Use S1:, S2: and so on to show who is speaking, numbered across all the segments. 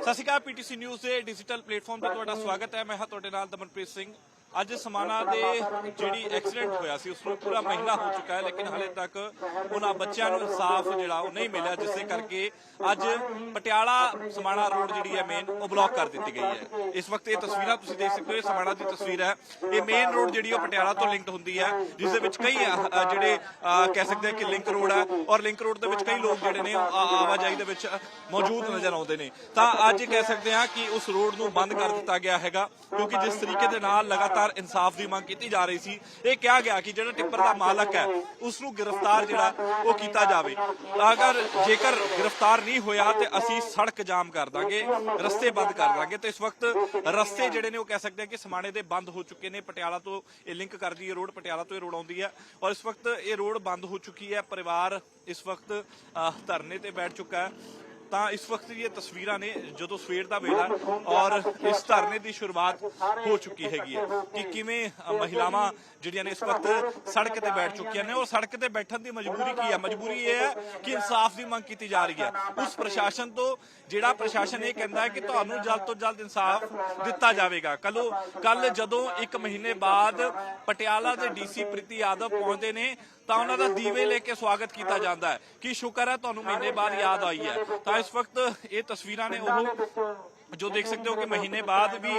S1: ਸਤਿ ਸ਼੍ਰੀ ਅਕਾਲ PTC news ਦੇ digital platform ਤੇ ਤੁਹਾਡਾ ਸਵਾਗਤ ਹੈ। ਮੈਂ ਹਾਂ ਤੁਹਾਡੇ ਨਾਲ ਦਮਨਪ੍ਰੀਤ ਸਿੰਘ। ਅੱਜ ਸਮਾਣਾ ਦੇ ਜਿਹੜੀ ਐਕਸੀਡੈਂਟ ਹੋਇਆ ਸੀ ਉਸ ਨੂੰ ਪੂਰਾ ਮਹੀਨਾ ਹੋ ਚੁੱਕਾ ਹੈ ਲੇਕਿਨ ਹਾਲੇ ਤੱਕ ਉਹਨਾਂ ਬੱਚਿਆਂ ਨੂੰ ਇਨਸਾਫ ਜਿਹੜਾ ਉਹ ਨਹੀਂ ਮਿਲਿਆ ਜਿਸ ਕਰਕੇ ਅੱਜ ਪਟਿਆਲਾ ਸਮਾਣਾ ਰੋਡ ਜਿਹੜੀ ਹੈ ਮੇਨ ਉਹ ਬਲੌਕ ਕਰ ਦਿੱਤੀ ਗਈ ਹੈ। ਇਸ ਵਕਤ ਇਹ ਤਸਵੀਰਾਂ ਤੁਸੀਂ ਦੇਖ ਸਕਦੇ ਹੋ ਇਹ ਸਮਾਣਾ ਦੀ ਤਸਵੀਰ ਹੈ। ਇਹ ਮੇਨ ਰੋਡ ਜਿਹੜੀ ਉਹ ਪਟਿਆਲਾ ਤੋਂ ਲਿੰਕਡ ਹੁੰਦੀ ਹੈ ਜਿਸ ਦੇ ਵਿੱਚ ਕਈ ਜਿਹੜੇ ਅ, ਕਹਿ ਸਕਦੇ ਹਾਂ ਕਿ ਲਿੰਕ ਰੋਡ ਹੈ ਔਰ ਲਿੰਕ ਰੋਡ ਦੇ ਵਿੱਚ ਕਈ ਲੋਕ ਜਿਹੜੇ ਨੇ ਉਹ ਆਵਾਜਾਈ ਦੇ ਵਿੱਚ ਮੌਜੂਦ ਨਜ਼ਰ ਆਉਂਦੇ ਨੇ। ਤਾਂ ਅੱਜ ਕਹਿ ਸਕਦੇ ਹਾਂ ਕਿ ਉਸ ਰੋਡ ਨੂੰ ਬੰਦ ਕਰ ਦਿੱਤਾ ਗਿਆ ਹੈਗਾ ਕਿਉਂਕਿ ਜਿਸ ਤਰੀਕੇ ਦੇ ਨਾਲ ਲਗਾਤਾਰ ਇਨਸਾਫ ਦੀ ਮੰਗ ਕੀਤੀ ਜਾ ਰਹੀ ਸੀ। ਇਹ ਕਿਹਾ ਗਿਆ ਕਿ ਜਿਹੜਾ ਟਿੱਪਰ ਦਾ ਮਾਲਕ ਹੈ ਉਸ ਨੂੰ ਗ੍ਰਿਫਤਾਰ ਜਿਹੜਾ ਉਹ ਕੀਤਾ ਜਾਵੇ। ਅਗਰ ਜੇਕਰ ਗ੍ਰਿਫਤਾਰ ਨਹੀਂ ਹੋਇਆ ਤੇ ਅਸੀਂ ਸੜਕ ਜਾਮ ਕਰ ਦਾਂਗੇ ਰਸਤੇ ਬੰਦ ਕਰ ਦਾਂਗੇ ਤੇ ਇਸ ਵਕਤ ਰਸਤੇ ਜਿਹੜੇ ਨੇ ਉਹ ਕਹਿ ਸਕਦੇ ਹਾਂ ਕਿ ਸਮਾਣੇ ਦੇ ਬੰਦ ਹੋ ਚੁੱਕੇ ਨੇ। ਪਟਿਆਲਾ ਤੋਂ ਇਹ ਲਿੰਕ ਕਰਦੀ ਹੈ ਰੋਡ ਪਟਿਆਲਾ ਤੋਂ ਇਹ ਰੋਡ ਆਉਂਦੀ ਹੈ ਔਰ ਇਸ ਵਕਤ ਇਹ ਰੋਡ ਬੰਦ ਹੋ ਚੁੱਕੀ ਹੈ। ਪਰਿਵਾਰ ਇਸ ਵਕਤ ਅਹ, ਧਰਨੇ ਤੇ ਬੈਠ ਚੁੱਕਾ ਹੈ। ਤਾਂ ਇਸ ਵਕਤ ਇਹ ਤਸਵੀਰਾਂ ਨੇ ਜਦੋਂ ਸਵੇਰ ਦਾ ਵੇਲਾ ਹੈ ਔਰ ਇਸ ਧਰਨੇ ਦੀ ਸ਼ੁਰੂਆਤ ਹੋ ਚੁੱਕੀ ਹੈਗੀ ਹੈ ਕਿ ਕਿਵੇਂ ਮਹਿਲਾਵਾਂ ਜਿਹੜੀਆਂ ਨੇ ਇਸ ਵਕਤ ਸੜਕ ਤੇ ਬੈਠ ਚੁੱਕੀਆਂ ਨੇ ਔਰ ਸੜਕ ਤੇ ਬੈਠਣ ਦੀ ਮਜਬੂਰੀ ਕੀ ਹੈ? ਮਜਬੂਰੀ ਇਹ ਹੈ ਕਿ ਇਨਸਾਫ ਦੀ ਮੰਗ ਕੀਤੀ ਜਾ ਰਹੀ ਹੈ। ਉਸ ਪ੍ਰਸ਼ਾਸਨ ਤੋਂ ਜਿਹੜਾ ਪ੍ਰਸ਼ਾਸਨ ਇਹ ਕਹਿੰਦਾ ਹੈ ਕਿ ਤੁਹਾਨੂੰ ਜਲਦ ਤੋਂ ਜਲਦ ਇਨਸਾਫ ਦਿੱਤਾ ਜਾਵੇਗਾ। ਕੱਲੋ ਕੱਲ ਜਦੋਂ 1 ਮਹੀਨੇ ਬਾਅਦ ਪਟਿਆਲਾ ਦੇ ਡੀਸੀ ਪ੍ਰੀਤੀ ਯਾਦਵ ਪਹੁੰਚਦੇ ਨੇ ਤਾਂ ਉਹਨਾਂ ਦਾ ਦੀਵੇ ਲੈ ਕੇ ਸਵਾਗਤ ਕੀਤਾ ਜਾਂਦਾ ਹੈ। ਕਿ ਸ਼ੁਕਰ ਹੈ, ਤੁਹਾਨੂੰ ਮਹੀਨੇ ਬਾਅਦ ਯਾਦ ਆਈ ਹੈ। ਤਾਂ ਇਸ ਵਕਤ ਇਹ ਤਸਵੀਰਾਂ ਨੇ ਉਹ ਜੋ ਦੇਖ ਸਕਦੇ ਹੋ ਕਿ ਮਹੀਨੇ ਬਾਅਦ ਵੀ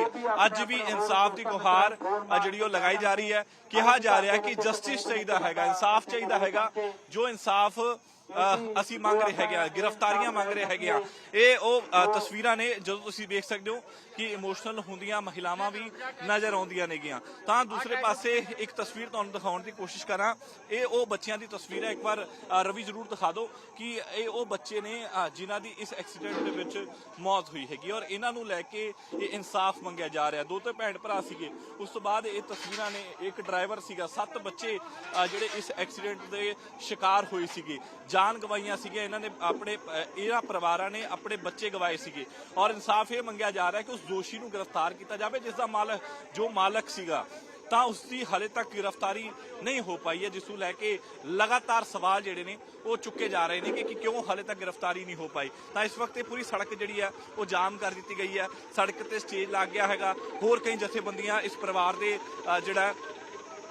S1: ਅੱਜ ਵੀ ਇਨਸਾਫ ਦੀ ਗੁਹਾਰ ਜਿਹੜੀ ਉਹ ਲਗਾਈ ਜਾ ਰਹੀ ਹੈ। ਕਿਹਾ ਜਾ ਰਿਹਾ ਕਿ ਜਸਟਿਸ ਚਾਹੀਦਾ ਹੈਗਾ, ਇਨਸਾਫ ਚਾਹੀਦਾ ਹੈਗਾ। ਜੋ ਇਨਸਾਫ ਅਸੀਂ ਮੰਗ ਰਹੇ ਹੈਗੇ ਆ ਗ੍ਰਿਫਤਾਰੀਆਂ ਮੰਗ ਰਹੇ ਹੈਗੇ ਆ। ਇਹ ਉਹ ਤਸਵੀਰਾਂ ਨੇ ਜਦੋਂ ਤੁਸੀਂ ਵੇਖ ਸਕਦੇ ਹੋ ਕਿ ਇਮੋਸ਼ਨਲ ਹੁੰਦੀਆਂ ਮਹਿਲਾਵਾਂ ਵੀ ਨਜ਼ਰ ਆਉਂਦੀਆਂ ਨੇਗੀਆਂ। ਤਾਂ ਦੂਸਰੇ ਪਾਸੇ ਇੱਕ ਤਸਵੀਰ ਤੁਹਾਨੂੰ ਦਿਖਾਉਣ ਦੀ ਕੋਸ਼ਿਸ਼ ਕਰਾਂ। ਇਹ ਉਹ ਬੱਚਿਆਂ ਦੀ ਤਸਵੀਰ ਹੈ। ਇੱਕ ਵਾਰ ਰਵੀ ਜ਼ਰੂਰ ਦਿਖਾ ਦਿਓ ਕਿ ਇਹ ਉਹ ਬੱਚੇ ਨੇ ਅ, ਜਿਨ੍ਹਾਂ ਦੀ ਇਸ ਐਕਸੀਡੈਂਟ ਦੇ ਵਿੱਚ ਮੌਤ ਹੋਈ ਹੈਗੀ ਔਰ ਇਹਨਾਂ ਨੂੰ ਲੈ ਕੇ ਇਹ ਇਨਸਾਫ ਮੰਗਿਆ ਜਾ ਰਿਹਾ। ਦੋ ਤੇ ਭੈਣ ਭਰਾ ਸੀਗੇ। ਉਸ ਤੋਂ ਬਾਅਦ ਇਹ ਤਸਵੀਰਾਂ ਨੇ ਇੱਕ ਡਰਾਈਵਰ ਸੀਗਾ। ਸੱਤ ਬੱਚੇ ਜਿਹੜੇ ਇਸ ਐਕਸੀਡੈਂਟ ਦੇ ਸ਼ਿਕਾਰ ਹੋਏ ਸੀਗੇ। ਜਾਨ ਗਵਾਈਆਂ ਸੀਗੀਆਂ, ਇਹਨਾਂ ਨੇ ਆਪਣੇ ਇਹਨਾਂ ਪਰਿਵਾਰਾਂ ਨੇ ਆਪਣੇ ਬੱਚੇ ਗਵਾਏ ਸੀਗੇ। ਔਰ ਇਨਸਾਫ ਇਹ ਮੰਗਿਆ ਜਾ ਰਿਹਾ ਕਿ ਉਸ ਦੋਸ਼ੀ ਨੂੰ ਗ੍ਰਿਫਤਾਰ ਕੀਤਾ ਜਾਵੇ, ਜਿਸ ਦਾ ਮਾਲਕ, ਜੋ ਮਾਲਕ ਸੀਗਾ, ਤਾਂ ਉਸ ਦੀ ਹਾਲੇ ਤੱਕ ਗ੍ਰਿਫਤਾਰੀ ਨਹੀਂ ਹੋ ਪਾਈ ਹੈ, ਜਿਸ ਨੂੰ ਲੈ ਕੇ ਲਗਾਤਾਰ ਸਵਾਲ ਜਿਹੜੇ ਨੇ, ਉਹ ਚੁੱਕੇ ਜਾ ਰਹੇ ਨੇ ਕਿ ਕਿਉਂ ਹਾਲੇ ਤੱਕ ਗ੍ਰਿਫਤਾਰੀ ਨਹੀਂ ਹੋ ਪਾਈ। ਤਾਂ ਇਸ ਵਕਤ ਇਹ ਪੂਰੀ ਸੜਕ ਜਿਹੜੀ ਹੈ, ਉਹ ਜਾਮ ਕਰ ਦਿੱਤੀ ਗਈ ਹੈ। ਸੜਕ ਤੇ ਸਟੇਜ ਲੱਗ ਗਿਆ ਹੈਗਾ। ਹੋਰ ਕਈ ਜਥੇਬੰਦੀਆਂ ਇਸ ਪਰਿਵਾਰ ਦੇ ਜਿਹੜਾ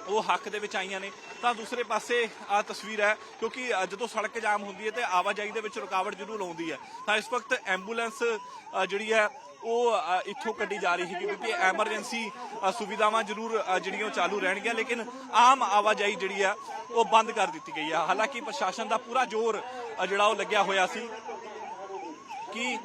S1: ਉਹ ਹੱਕ ਦੇ ਵਿੱਚ ਆਈਆਂ ਨੇ, ਤਾਂ ਦੂਸਰੇ ਪਾਸੇ ਆ ਤਸਵੀਰ ਹੈ, ਕਿਉਂਕਿ ਜਦੋਂ ਸੜਕ ਜਾਮ ਹੁੰਦੀ ਹੈ ਤੇ ਆਵਾਜਾਈ ਦੇ ਵਿੱਚ ਰੁਕਾਵਟ ਜ਼ਰੂਰ ਆਉਂਦੀ ਹੈ। ਤਾਂ ਇਸ ਵਕਤ ਐਂਬੂਲੈਂਸ ਜਿਹੜੀ ਹੈ, ਉਹ ਇੱਥੋਂ ਕੱਢੀ ਜਾ ਰਹੀ ਹੈ ਕਿਉਂਕਿ ਐਮਰਜੈਂਸੀ ਸੁਵਿਧਾਵਾਂ ਜ਼ਰੂਰ ਜਿਹੜੀਆਂ ਉਹ ਚਾਲੂ ਰਹਿਣਗੀਆਂ, ਲੇਕਿਨ ਆਮ ਆਵਾਜਾਈ ਜਿਹੜੀ ਆ ਉਹ ਬੰਦ ਕਰ ਦਿੱਤੀ ਗਈ ਆ ਹਾਲਾਂਕਿ ਪ੍ਰਸ਼ਾਸਨ ਦਾ ਪੂਰਾ ਜ਼ੋਰ ਜਿਹੜਾ ਉਹ ਲੱਗਿਆ ਹੋਇਆ ਸੀ ਕਿ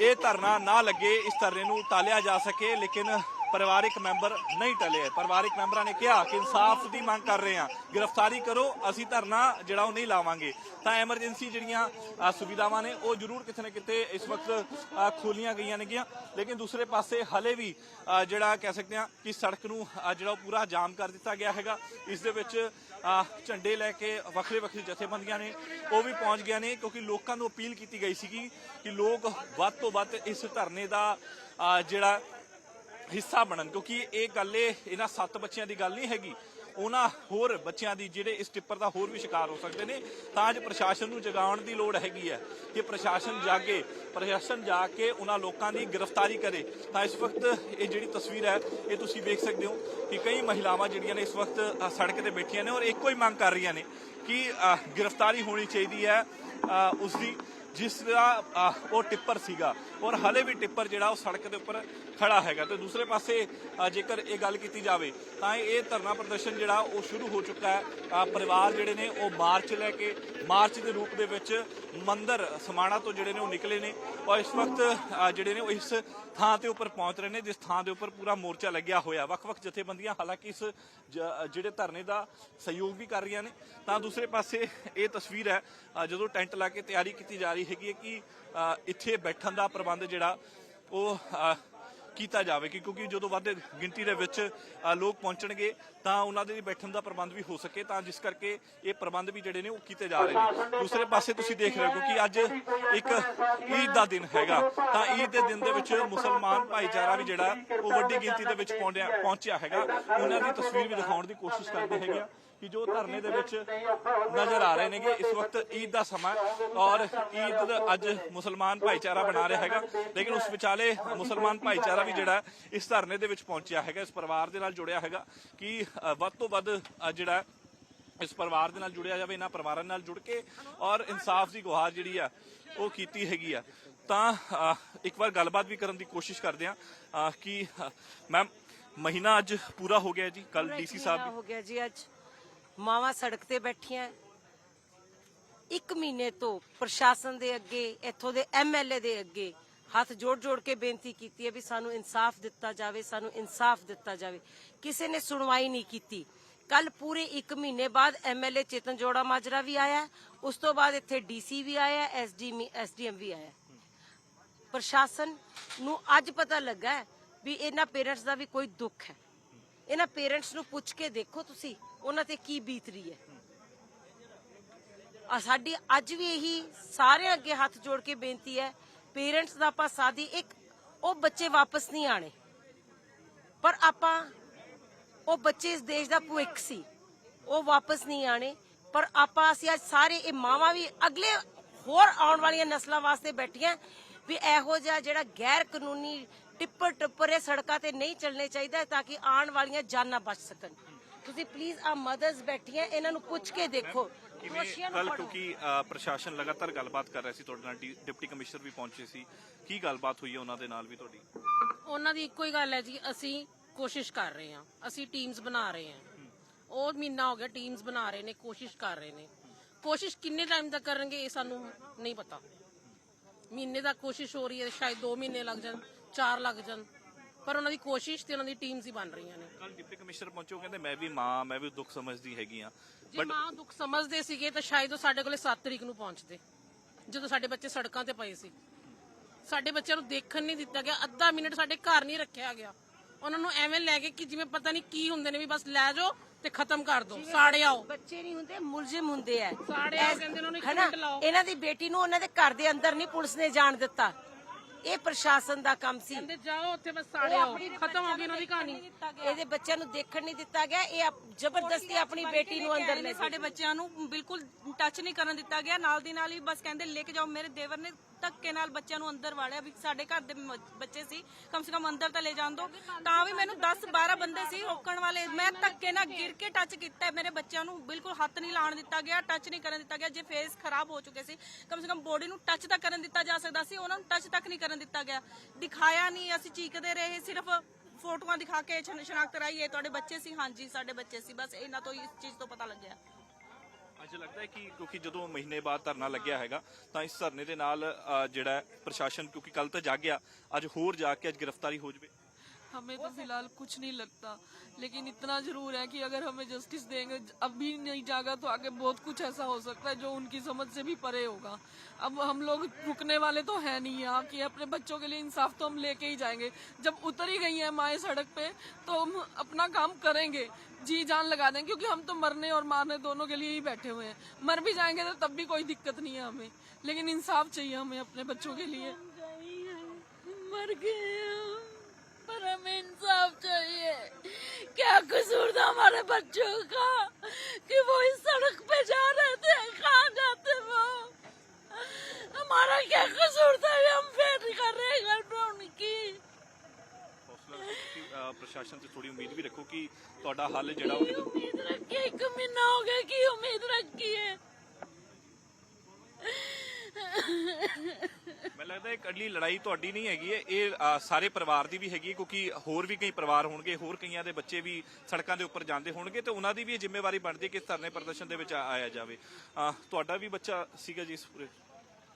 S1: ਇਹ ਧਰਨਾ ਨਾ ਲੱਗੇ, ਇਸ ਧਰਨੇ ਨੂੰ ਟਾਲਿਆ ਜਾ ਸਕੇ, ਲੇਕਿਨ ਪਰਿਵਾਰਿਕ ਮੈਂਬਰ ਨਹੀਂ ਟਲੇ। ਪਰਿਵਾਰਿਕ ਮੈਂਬਰਾਂ ਨੇ ਕਿਹਾ ਕਿ ਇਨਸਾਫ ਦੀ ਮੰਗ ਕਰ ਰਹੇ ਹਾਂ। ਗ੍ਰਿਫਤਾਰੀ ਕਰੋ ਅਸੀਂ ਧਰਨਾ ਜਿਹੜਾ ਉਹ ਨਹੀਂ ਲਾਵਾਂਗੇ। ਤਾਂ ਐਮਰਜੈਂਸੀ ਜਿਹੜੀਆਂ ਸੁਵਿਧਾਵਾਂ ਨੇ ਉਹ ਜ਼ਰੂਰ ਕਿਤੇ ਨਾ ਕਿਤੇ ਇਸ ਵਕਤ ਅ, ਖੋਲੀਆਂ ਗਈਆਂ ਨੇਗੀਆਂ। ਲੇਕਿਨ ਦੂਸਰੇ ਪਾਸੇ ਹਲੇ ਵੀ ਜਿਹੜਾ ਕਹਿ ਸਕਦੇ ਹਾਂ ਕਿ ਸੜਕ ਨੂੰ ਜਿਹੜਾ ਉਹ ਪੂਰਾ ਜਾਮ ਕਰ ਦਿੱਤਾ ਗਿਆ ਹੈਗਾ। ਇਸ ਦੇ ਵਿੱਚ ਝੰਡੇ ਲੈ ਕੇ ਵੱਖਰੇ ਵੱਖਰੇ ਜਥੇਬੰਦੀਆਂ ਨੇ ਉਹ ਵੀ ਪਹੁੰਚ ਗਿਆ ਨੇ ਕਿਉਂਕਿ ਲੋਕਾਂ ਨੂੰ ਅਪੀਲ ਕੀਤੀ ਗਈ ਸੀਗੀ ਕਿ ਲੋਕ ਵੱਧ ਤੋਂ ਵੱਧ ਇਸ ਧਰਨੇ ਦਾ ਜਿਹੜਾ ਹਿੱਸਾ ਬਣਨ ਕਿਉਂਕਿ ਇਹ ਗੱਲ ਇਹ ਇਹਨਾਂ ਸੱਤ ਬੱਚਿਆਂ ਦੀ ਗੱਲ ਨਹੀਂ ਹੈਗੀ। ਉਹਨਾਂ ਹੋਰ ਬੱਚਿਆਂ ਦੀ ਜਿਹੜੇ ਇਸ ਟਿੱਪਰ ਦਾ ਹੋਰ ਵੀ ਸ਼ਿਕਾਰ ਹੋ ਸਕਦੇ ਨੇ ਤਾਂ ਅੱਜ ਪ੍ਰਸ਼ਾਸਨ ਨੂੰ ਜਗਾਉਣ ਦੀ ਲੋੜ ਹੈਗੀ ਹੈ ਕਿ ਪ੍ਰਸ਼ਾਸਨ ਜਾਗੇ ਪ੍ਰਸ਼ਾਸਨ ਜਾ ਕੇ ਉਹਨਾਂ ਲੋਕਾਂ ਦੀ ਗ੍ਰਿਫਤਾਰੀ ਕਰੇ। ਤਾਂ ਇਸ ਵਕਤ ਇਹ ਜਿਹੜੀ ਤਸਵੀਰ ਹੈ ਇਹ ਤੁਸੀਂ ਵੇਖ ਸਕਦੇ ਹੋ ਕਿ ਕਈ ਮਹਿਲਾਵਾਂ ਜਿਹੜੀਆਂ ਨੇ ਇਸ ਵਕਤ ਸੜਕ ਤੇ ਬੈਠੀਆਂ ਨੇ ਔਰ ਇੱਕੋ ਹੀ ਮੰਗ ਕਰ ਰਹੀਆਂ ਨੇ ਕਿ ਗ੍ਰਿਫਤਾਰੀ ਹੋਣੀ ਚਾਹੀਦੀ ਹੈ ਅ, ਉਸ ਦੀ ਜਿਸ ਦਾ ਉਹ ਟਿੱਪਰ ਸੀਗਾ ਔਰ ਹਲੇ ਵੀ ਟਿੱਪਰ ਜਿਹੜਾ ਉਹ ਸੜਕ ਦੇ ਉੱਪਰ ਖੜਾ ਹੈਗਾ ਤੇ ਦੂਸਰੇ ਪਾਸੇ ਜੇਕਰ ਇਹ ਗੱਲ ਕੀਤੀ ਜਾਵੇ ਤਾਂ ਇਹ ਧਰਨਾ ਪ੍ਰਦਰਸ਼ਨ ਜਿਹੜਾ ਉਹ ਸ਼ੁਰੂ ਹੋ ਚੁੱਕਾ ਹੈ। ਪਰਿਵਾਰ ਜਿਹੜੇ ਨੇ ਉਹ ਮਾਰਚ ਲੈ ਕੇ, ਮਾਰਚ ਦੇ ਰੂਪ ਦੇ ਵਿੱਚ ਮੰਦਰ ਸਮਾਣਾ ਤੋਂ ਜਿਹੜੇ ਨੇ ਉਹ ਨਿਕਲੇ ਨੇ ਔਰ ਇਸ ਵਕਤ ਜਿਹੜੇ ਨੇ ਉਹ ਇਸ ਥਾਂ ਤੇ ਉੱਪਰ ਪਹੁੰਚ ਰਹੇ ਨੇ, ਜਿਸ ਥਾਂ ਦੇ ਉੱਪਰ ਪੂਰਾ ਮੋਰਚਾ ਲੱਗਿਆ ਹੋਇਆ। ਵੱਖ-ਵੱਖ ਜਥੇਬੰਦੀਆਂ ਹਾਲਾਂਕਿ ਇਸ ਜਿਹੜੇ ਧਰਨੇ ਦਾ ਸਹਿਯੋਗ ਵੀ ਕਰ ਰਹੀਆਂ ਨੇ। ਤਾਂ ਦੂਸਰੇ ਪਾਸੇ ਇਹ ਤਸਵੀਰ ਹੈ ਜਦੋਂ ਟੈਂਟ ਲਾ ਕੇ ਤਿਆਰੀ ਕੀਤੀ ਜਾ ਰਹੀ ਹੈਗੀ ਹੈ ਕਿ ਇੱਥੇ ਬੈਠਣ ਦਾ ਪ੍ਰਬੰਧ ਜਿਹੜਾ, ਉਹ ਕੀਤਾ ਜਾਵੇ ਕਿ ਕਿਉਂਕਿ ਜਦੋਂ ਵੱਧ ਗਿਣਤੀ ਦੇ ਵਿੱਚ ਲੋਕ ਪਹੁੰਚਣਗੇ, ਤਾਂ ਉਹਨਾਂ ਦੇ ਬੈਠਣ ਦਾ ਪ੍ਰਬੰਧ ਵੀ ਹੋ ਸਕੇ, ਤਾਂ ਜਿਸ ਕਰਕੇ ਇਹ ਪ੍ਰਬੰਧ ਵੀ ਜਿਹੜੇ ਨੇ ਉਹ ਕੀਤੇ ਜਾ ਰਹੇ ਨੇ। ਦੂਸਰੇ ਪਾਸੇ ਤੁਸੀਂ ਦੇਖ ਰਹੇ ਹੋ ਕਿਉਂਕਿ ਅੱਜ ਇੱਕ ਈਦ ਦਾ ਦਿਨ ਹੈਗਾ, ਤਾਂ ਈਦ ਦੇ ਦਿਨ ਦੇ ਵਿੱਚ ਮੁਸਲਮਾਨ ਭਾਈਚਾਰਾ ਵੀ ਜਿਹੜਾ, ਉਹ ਵੱਡੀ ਗਿਣਤੀ ਦੇ ਵਿੱਚ ਪਹੁੰਚਿਆ ਪਹੁੰਚਿਆ ਹੈਗਾ। ਉਹਨਾਂ ਦੀ ਤਸਵੀਰ ਵੀ ਦਿਖਾਉਣ ਦੀ ਕੋਸ਼ਿਸ਼ ਕਰਦੇ ਹੈਗੇ ਆ। ਕਿ ਜੋ ਧਰਨੇ ਦੇ ਵਿੱਚ ਨਜ਼ਰ ਆ ਰਹੇ ਨੇਗੇ ਇਸ ਵਕਤ ਈਦ ਦਾ ਸਮਾਂ ਔਰ ਈਦ ਦਾ ਅੱਜ ਮੁਸਲਮਾਨ ਭਾਈਚਾਰਾ ਬਣਾ ਰਿਹਾ ਹੈਗਾ। ਲੇਕਿਨ ਉਸ ਵਿਚਾਲੇ ਮੁਸਲਮਾਨ ਭਾਈਚਾਰਾ ਵੀ ਜਿਹੜਾ ਇਸ ਧਰਨੇ ਦੇ ਵਿੱਚ ਪਹੁੰਚਿਆ ਹੈਗਾ ਇਸ ਪਰਿਵਾਰ ਦੇ ਨਾਲ ਜੁੜਿਆ ਹੈਗਾ ਕਿ ਵੱਧ ਤੋਂ ਵੱਧ ਜਿਹੜਾ ਇਸ ਪਰਿਵਾਰ ਦੇ ਨਾਲ ਜੁੜਿਆ ਜਾਵੇ ਇਹਨਾਂ ਪਰਿਵਾਰਾਂ ਨਾਲ ਜੁੜ ਕੇ ਔਰ ਇਨਸਾਫ ਦੀ ਗੁਹਾਰ ਜਿਹੜੀ ਆ ਉਹ ਕੀਤੀ ਹੈਗੀ ਆ ਤਾਂ ਇੱਕ ਵਾਰ ਗੱਲਬਾਤ ਵੀ ਕਰਨ ਦੀ ਕੋਸ਼ਿਸ਼ ਕਰਦੇ ਆ ਕਿ ਮੈਮ ਮਹੀਨਾ ਅੱਜ ਪੂਰਾ ਹੋ ਗਿਆ ਜੀ ਕੱਲ ਡੀਸੀ ਸਾਹਿਬ
S2: ਹੋ ਗਿਆ ਜੀ ਅੱਜ। ਮਾਵਾਂ ਸੜਕ ਤੇ ਬੈਠੀਆਂ। ਇੱਕ ਮਹੀਨੇ ਤੋਂ ਪ੍ਰਸ਼ਾਸਨ ਦੇ ਅੱਗੇ, ਇੱਥੋਂ ਦੇ ਐਮਐਲਏ ਦੇ ਅੱਗੇ ਹੱਥ ਜੋੜ ਜੋੜ ਕੇ ਬੇਨਤੀ ਕੀਤੀ ਹੈ ਵੀ ਸਾਨੂੰ ਇਨਸਾਫ ਦਿੱਤਾ ਜਾਵੇ, ਸਾਨੂੰ ਇਨਸਾਫ ਦਿੱਤਾ ਜਾਵੇ। ਕਿਸੇ ਨੇ ਸੁਣਵਾਈ ਨਹੀਂ ਕੀਤੀ। ਕੱਲ ਪੂਰੇ 1 ਮਹੀਨੇ ਬਾਅਦ ਐਮਐਲਏ ਚੇਤਨ ਜੋੜਾ ਮਾਜਰਾ ਵੀ ਆਇਆ, ਉਸ ਤੋਂ ਬਾਅਦ ਇੱਥੇ ਡੀਸੀ ਵੀ ਆਇਆ ਐਸਡੀ ਐਸਡੀਐਮ ਵੀ ਆਇਆ। ਪ੍ਰਸ਼ਾਸਨ ਨੂੰ ਅੱਜ ਪਤਾ ਲੱਗਾ ਵੀ ਇਹਨਾਂ ਪੇਰੈਂਟਸ ਦਾ ਵੀ ਕੋਈ ਦੁੱਖ ਹੈ। ਇਹਨਾਂ ਪੇਰੈਂਟਸ ਨੂੰ ਪੁੱਛ ਕੇ ਦੇਖੋ ਤੁਸੀਂ। ਉਹਨਾਂ ਤੇ ਕੀ ਬੀਤ ਰਹੀ ਹੈ? ਆ ਸਾਡੀ ਅੱਜ ਵੀ ਇਹੀ ਸਾਰਿਆਂ ਅੱਗੇ ਹੱਥ ਜੋੜ ਕੇ ਬੇਨਤੀ ਹੈ ਪੇਰੈਂਟਸ ਦਾ ਆਪਾਂ ਸਾਦੀ ਇੱਕ, ਉਹ ਬੱਚੇ ਵਾਪਸ ਨਹੀਂ ਆਣੇ ਪਰ ਆਪਾਂ, ਉਹ ਬੱਚੇ ਇਸ ਦੇਸ਼ ਦਾ ਭਵਿੱਖ ਸੀ, ਉਹ ਵਾਪਸ ਨਹੀਂ ਆਣੇ ਪਰ ਆਪਾਂ ਅਸੀਂ ਅੱਜ ਸਾਰੇ ਇਹ ਮਾਵਾਂ ਵੀ ਅਗਲੇ ਹੋਰ ਆਉਣ ਵਾਲੀਆਂ ਨਸਲਾਂ ਵਾਸਤੇ ਬੈਠੀਆਂ ਵੀ ਇਹੋ ਜਿਹਾ ਜਿਹੜਾ ਗੈਰ ਕਾਨੂੰਨੀ ਟਿੱਪਰ ਟਿੱਪਰ ਇਹ ਸੜਕਾਂ ਤੇ ਨਹੀਂ ਚੱਲਣੇ ਚਾਹੀਦਾ ਤਾਂ ਕਿ ਆਉਣ ਵਾਲੀਆਂ ਜਾਨਾਂ ਬਚ ਸਕਣ। ਤੁਸੀਂ ਪਲੀਜ਼ ਆ ਮਦਰਸ ਬੈਠੀਆਂ ਇਹਨਾਂ ਨੂੰ ਪੁੱਛ ਕੇ ਦੇਖੋ। ਦੋਸ਼ੀਆਂ ਨੂੰ
S1: ਕੱਲ
S2: ਫੜੋ।
S1: ਕਿਉਂਕਿ ਅ, ਪ੍ਰਸ਼ਾਸਨ ਲਗਾਤਾਰ ਗੱਲਬਾਤ ਕਰ ਰਿਹਾ ਸੀ ਤੁਹਾਡੇ ਨਾਲ ਡੀ- ਡਿਪਟੀ ਕਮਿਸ਼ਨਰ ਵੀ ਪਹੁੰਚੇ ਸੀ। ਕੀ ਗੱਲਬਾਤ ਹੋਈ ਹੈ ਉਹਨਾਂ ਦੇ ਨਾਲ ਵੀ ਤੁਹਾਡੀ?
S3: ਉਹਨਾਂ ਦੀ ਇੱਕੋ ਹੀ ਗੱਲ ਹੈ ਜੀ ਅਸੀਂ ਕੋਸ਼ਿਸ਼ ਕਰ ਰਹੇ ਹਾਂ। ਅਸੀਂ ਟੀਮਸ ਬਣਾ ਰਹੇ ਹਾਂ। ਉਹ ਮਹੀਨਾ ਹੋ ਗਿਆ ਟੀਮਸ ਬਣਾ ਰਹੇ ਨੇ ਕੋਸ਼ਿਸ਼ ਕਰ ਰਹੇ ਨੇ। ਕੋਸ਼ਿਸ਼ ਕਿੰਨੇ ਟਾਈਮ ਤੱਕ ਕਰਨਗੇ ਇਹ ਸਾਨੂੰ ਨਹੀਂ ਪਤਾ। ਮਹੀਨੇ ਦਾ ਕੋਸ਼ਿਸ਼ ਹੋ ਰਹੀ ਹੈ ਸ਼ਾਇਦ 2 ਮਹੀਨੇ ਲੱਗ ਜਾਣ 4 ਲੱਗ ਜਾਣ। ਪਰ ਉਹਨਾਂ ਦੀ ਕੋਸ਼ਿਸ਼ ਤੇ ਉਹਨਾਂ ਦੀ ਟੀਮਸ ਹੀ ਬਣ ਰਹੀਆਂ ਨੇ।
S1: ਕੱਲ ਡਿਪਟੀ ਕਮਿਸ਼ਨਰ ਪਹੁੰਚੇ ਉਹ ਕਹਿੰਦੇ ਮੈਂ ਵੀ ਮਾਂ ਮੈਂ ਵੀ ਦੁੱਖ ਸਮਝਦੀ ਹੈਗੀ ਆ
S3: ਜੇ ਮਾਂ ਦੁੱਖ ਸਮਝਦੇ ਸੀਗੇ ਤਾਂ ਸ਼ਾਇਦ ਉਹ ਸਾਡੇ ਕੋਲੇ 7 ਤਰੀਕ ਨੂੰ ਪਹੁੰਚਦੇ ਜਦੋਂ ਸਾਡੇ ਬੱਚੇ ਸੜਕਾਂ ਤੇ ਪਏ ਸੀ। ਸਾਡੇ ਬੱਚਿਆਂ ਨੂੰ ਦੇਖਣ ਨਹੀਂ ਦਿੱਤਾ ਗਿਆ ਅੱਧਾ ਮਿੰਟ ਸਾਡੇ ਘਰ ਨਹੀਂ ਰੱਖਿਆ ਗਿਆ। ਉਹਨਾਂ ਨੂੰ ਐਵੇਂ ਲੈ ਕੇ ਕਿ ਜਿਵੇਂ ਪਤਾ ਨਹੀਂ ਕੀ ਹੁੰਦੇ ਨੇ ਵੀ ਬਸ ਲੈ ਜਾਓ ਤੇ ਖਤਮ ਕਰ ਦਿਓ ਸਾੜੇ ਆਓ।
S2: ਬੱਚੇ ਨਹੀਂ ਹੁੰਦੇ ਮੁਲਜ਼ਮ ਹੁੰਦੇ ਆ
S3: ਸਾੜੇ ਆਓ ਕਹਿੰਦੇ ਉਹਨਾਂ ਨੂੰ ਇੱਕ ਮਿੰਟ ਲਾਓ।
S2: ਇਹਨਾਂ ਦੀ ਬੇਟੀ ਨੂੰ ਉਹਨਾਂ ਦੇ ਘਰ ਦੇ ਅੰਦਰ ਨਹੀਂ ਪੁਲਿਸ ਨੇ ਜਾਣ ਦਿੱਤਾ। ਇਹ ਪ੍ਰਸ਼ਾਸਨ ਦਾ ਕੰਮ ਸੀ।
S3: ਕਹਿੰਦੇ ਜਾਓ ਉੱਥੇ ਬਸ ਸਾੜੇ ਆਓ ਖਤਮ ਹੋ ਗਈ ਉਹਨਾਂ ਦੀ ਕਹਾਣੀ।
S2: ਇਹਦੇ ਬੱਚਿਆਂ ਨੂੰ ਦੇਖਣ ਨਹੀਂ ਦਿੱਤਾ ਗਿਆ। ਇਹ ਆਪ- ਜ਼ਬਰਦਸਤੀ ਆਪਣੀ ਬੇਟੀ ਨੂੰ ਅੰਦਰ ਲੈ
S4: ਸਾਡੇ ਬੱਚਿਆਂ ਨੂੰ ਬਿਲਕੁਲ ਟੱਚ ਨਹੀਂ ਕਰਨ ਦਿੱਤਾ ਗਿਆ। ਨਾਲ ਦੀ ਨਾਲ ਹੀ ਬਸ ਕਹਿੰਦੇ ਲੈ ਕੇ ਜਾਓ ਮੇਰੇ ਦੇਵਰ ਨੇ ਧੱਕੇ ਨਾਲ ਬੱਚਿਆਂ ਨੂੰ ਅੰਦਰ ਵਾੜਿਆ ਵੀ ਸਾਡੇ ਘਰ ਦੇ ਮ- ਬੱਚੇ ਸੀ, ਕਮ ਸੇ ਕਮ ਅੰਦਰ ਤਾਂ ਲੈ ਜਾਣ ਦੋ। ਤਾਂ ਵੀ ਮੈਨੂੰ 10 12 ਬੰਦੇ ਸੀ ਰੋਕਣ ਵਾਲੇ। ਮੈਂ ਧੱਕੇ ਨਾਲ ਗਿਰ ਕੇ ਟੱਚ ਕੀਤਾ ਹੈ। ਮੇਰੇ ਬੱਚਿਆਂ ਨੂੰ ਬਿਲਕੁਲ ਹੱਥ ਨਹੀਂ ਲਾਉਣ ਦਿੱਤਾ ਗਿਆ ਟੱਚ ਨਹੀਂ ਕਰਨ ਦਿੱਤਾ ਗਿਆ। ਜੇ ਫੇਸ ਖਰਾਬ ਹੋ ਚੁੱਕੇ ਸੀ, ਕਮ ਸੇ ਕਮ ਬੋਡੀ ਨੂੰ ਟੱਚ ਤਾਂ ਕਰਨ ਦਿੱਤਾ ਜਾ ਸਕਦਾ ਸੀ, ਉਹਨਾਂ ਨੂੰ ਟੱਚ ਤੱਕ ਨਹੀਂ ਕਰਨ ਦਿੱਤਾ ਗਿਆ। ਦਿਖਾਇਆ ਨਹੀਂ, ਅਸੀਂ ਚੀਕਦੇ ਰਹੇ, ਸਿਰਫ ਫੋਟੋਆਂ ਦਿਖਾ ਕੇ ਸ਼ਨ- ਸ਼ਨਾਖਤ ਕਰਾਈ ਇਹ ਤੁਹਾਡੇ ਬੱਚੇ ਸੀ? ਹਾਂਜੀ, ਸਾਡੇ ਬੱਚੇ ਸੀ। ਬਸ ਇਹਨਾਂ ਤੋਂ ਹੀ ਇਸ ਚੀਜ਼ ਤੋਂ ਪਤਾ ਲੱਗਿਆ।
S1: ਅੱਜ ਲੱਗਦਾ ਹੈ ਕਿ ਕਿਉਂਕਿ ਜਦੋਂ ਮਹੀਨੇ ਬਾਅਦ ਧਰਨਾ ਲੱਗਿਆ ਹੈਗਾ, ਤਾਂ ਇਸ ਧਰਨੇ ਦੇ ਨਾਲ ਜਿਹੜਾ ਪ੍ਰਸ਼ਾਸਨ ਕਿਉਂਕਿ ਕੱਲ ਤਾਂ ਜਾਗਿਆ, ਅੱਜ ਹੋਰ ਜਾ ਕੇ ਅੱਜ ਗ੍ਰਿਫਤਾਰੀ ਹੋ ਜਵੇ।
S5: हमें तो फ़िलहाल कुछ नहीं लगता। लेकिन इतना ज़रूर है कि अगर हमें जस्टिस देंगे अभी नहीं जागा तो आगे बहुत कुछ ऐसा हो सकता है जो उनकी समझ से भी परे होगा। अब हम लोग रुकने वाले तो है नहीं यहाँ कि अपने बच्चों के लिए इंसाफ तो हम लेके ही जाएँगे। जब उतर ही गई है माए सड़क पे तो हम अपना काम करेंगे जी जान लगा देंगे क्योंकि हम तो मरने और मारने दोनों के लिए ही बैठे हुए हैं। मर भी जाएँगे तो तब भी कोई दिक्कत नहीं है हमें। लेकिन इंसाफ चाहिए हमें अपने बच्चों के लिए।
S6: मर गए पर हमें इंसाफ चाहिए क्या कसूर था हमारे बच्चों का कि वो इस सड़क पे जा रहे थे कहाँ जाते वो हमारा क्या कसूर था ये हम फेट कर रहे हैं घर पे उनकी
S1: ਹੌਸਲਾ ਰੱਖੋ ਕਿ ਅ, ਪ੍ਰਸ਼ਾਸਨ ਤੇ ਥੋੜੀ ਉਮੀਦ ਵੀ ਰੱਖੋ ਕਿ ਤੁਹਾਡਾ ਹੱਲ ਜਿਹੜਾ ਉਹ ਕਿਤੇ-
S6: उम्मीद रखी एक महीना हो गया की उम्मीद रखी है
S1: ਮੈਨੂੰ ਲੱਗਦਾ ਇਹ ਅਗਲੀ ਲੜਾਈ ਤੁਹਾਡੀ ਨਹੀਂ ਹੈਗੀ ਹੈ। ਇਹ ਅ, ਸਾਰੇ ਪਰਿਵਾਰ ਦੀ ਵੀ ਹੈਗੀ ਹੈ ਕਿਉਂਕਿ ਹੋਰ ਵੀ ਕਈ ਪਰਿਵਾਰ ਹੋਣਗੇ ਹੋਰ ਕਈਆਂ ਦੇ ਬੱਚੇ ਵੀ ਸੜਕਾਂ ਦੇ ਉੱਪਰ ਜਾਂਦੇ ਹੋਣਗੇ ਤੇ ਉਹਨਾਂ ਦੀ ਵੀ ਇਹ ਜ਼ਿੰਮੇਵਾਰੀ ਬਣਦੀ ਹੈ ਕਿ ਇਸ ਧਰਨੇ ਪ੍ਰਦਰਸ਼ਨ ਦੇ ਵਿੱਚ ਆ- ਆਇਆ ਜਾਵੇ। ਅ, ਤੁਹਾਡਾ ਵੀ ਬੱਚਾ ਸੀਗਾ ਜੀ ਇਸ ਪੂਰੇ?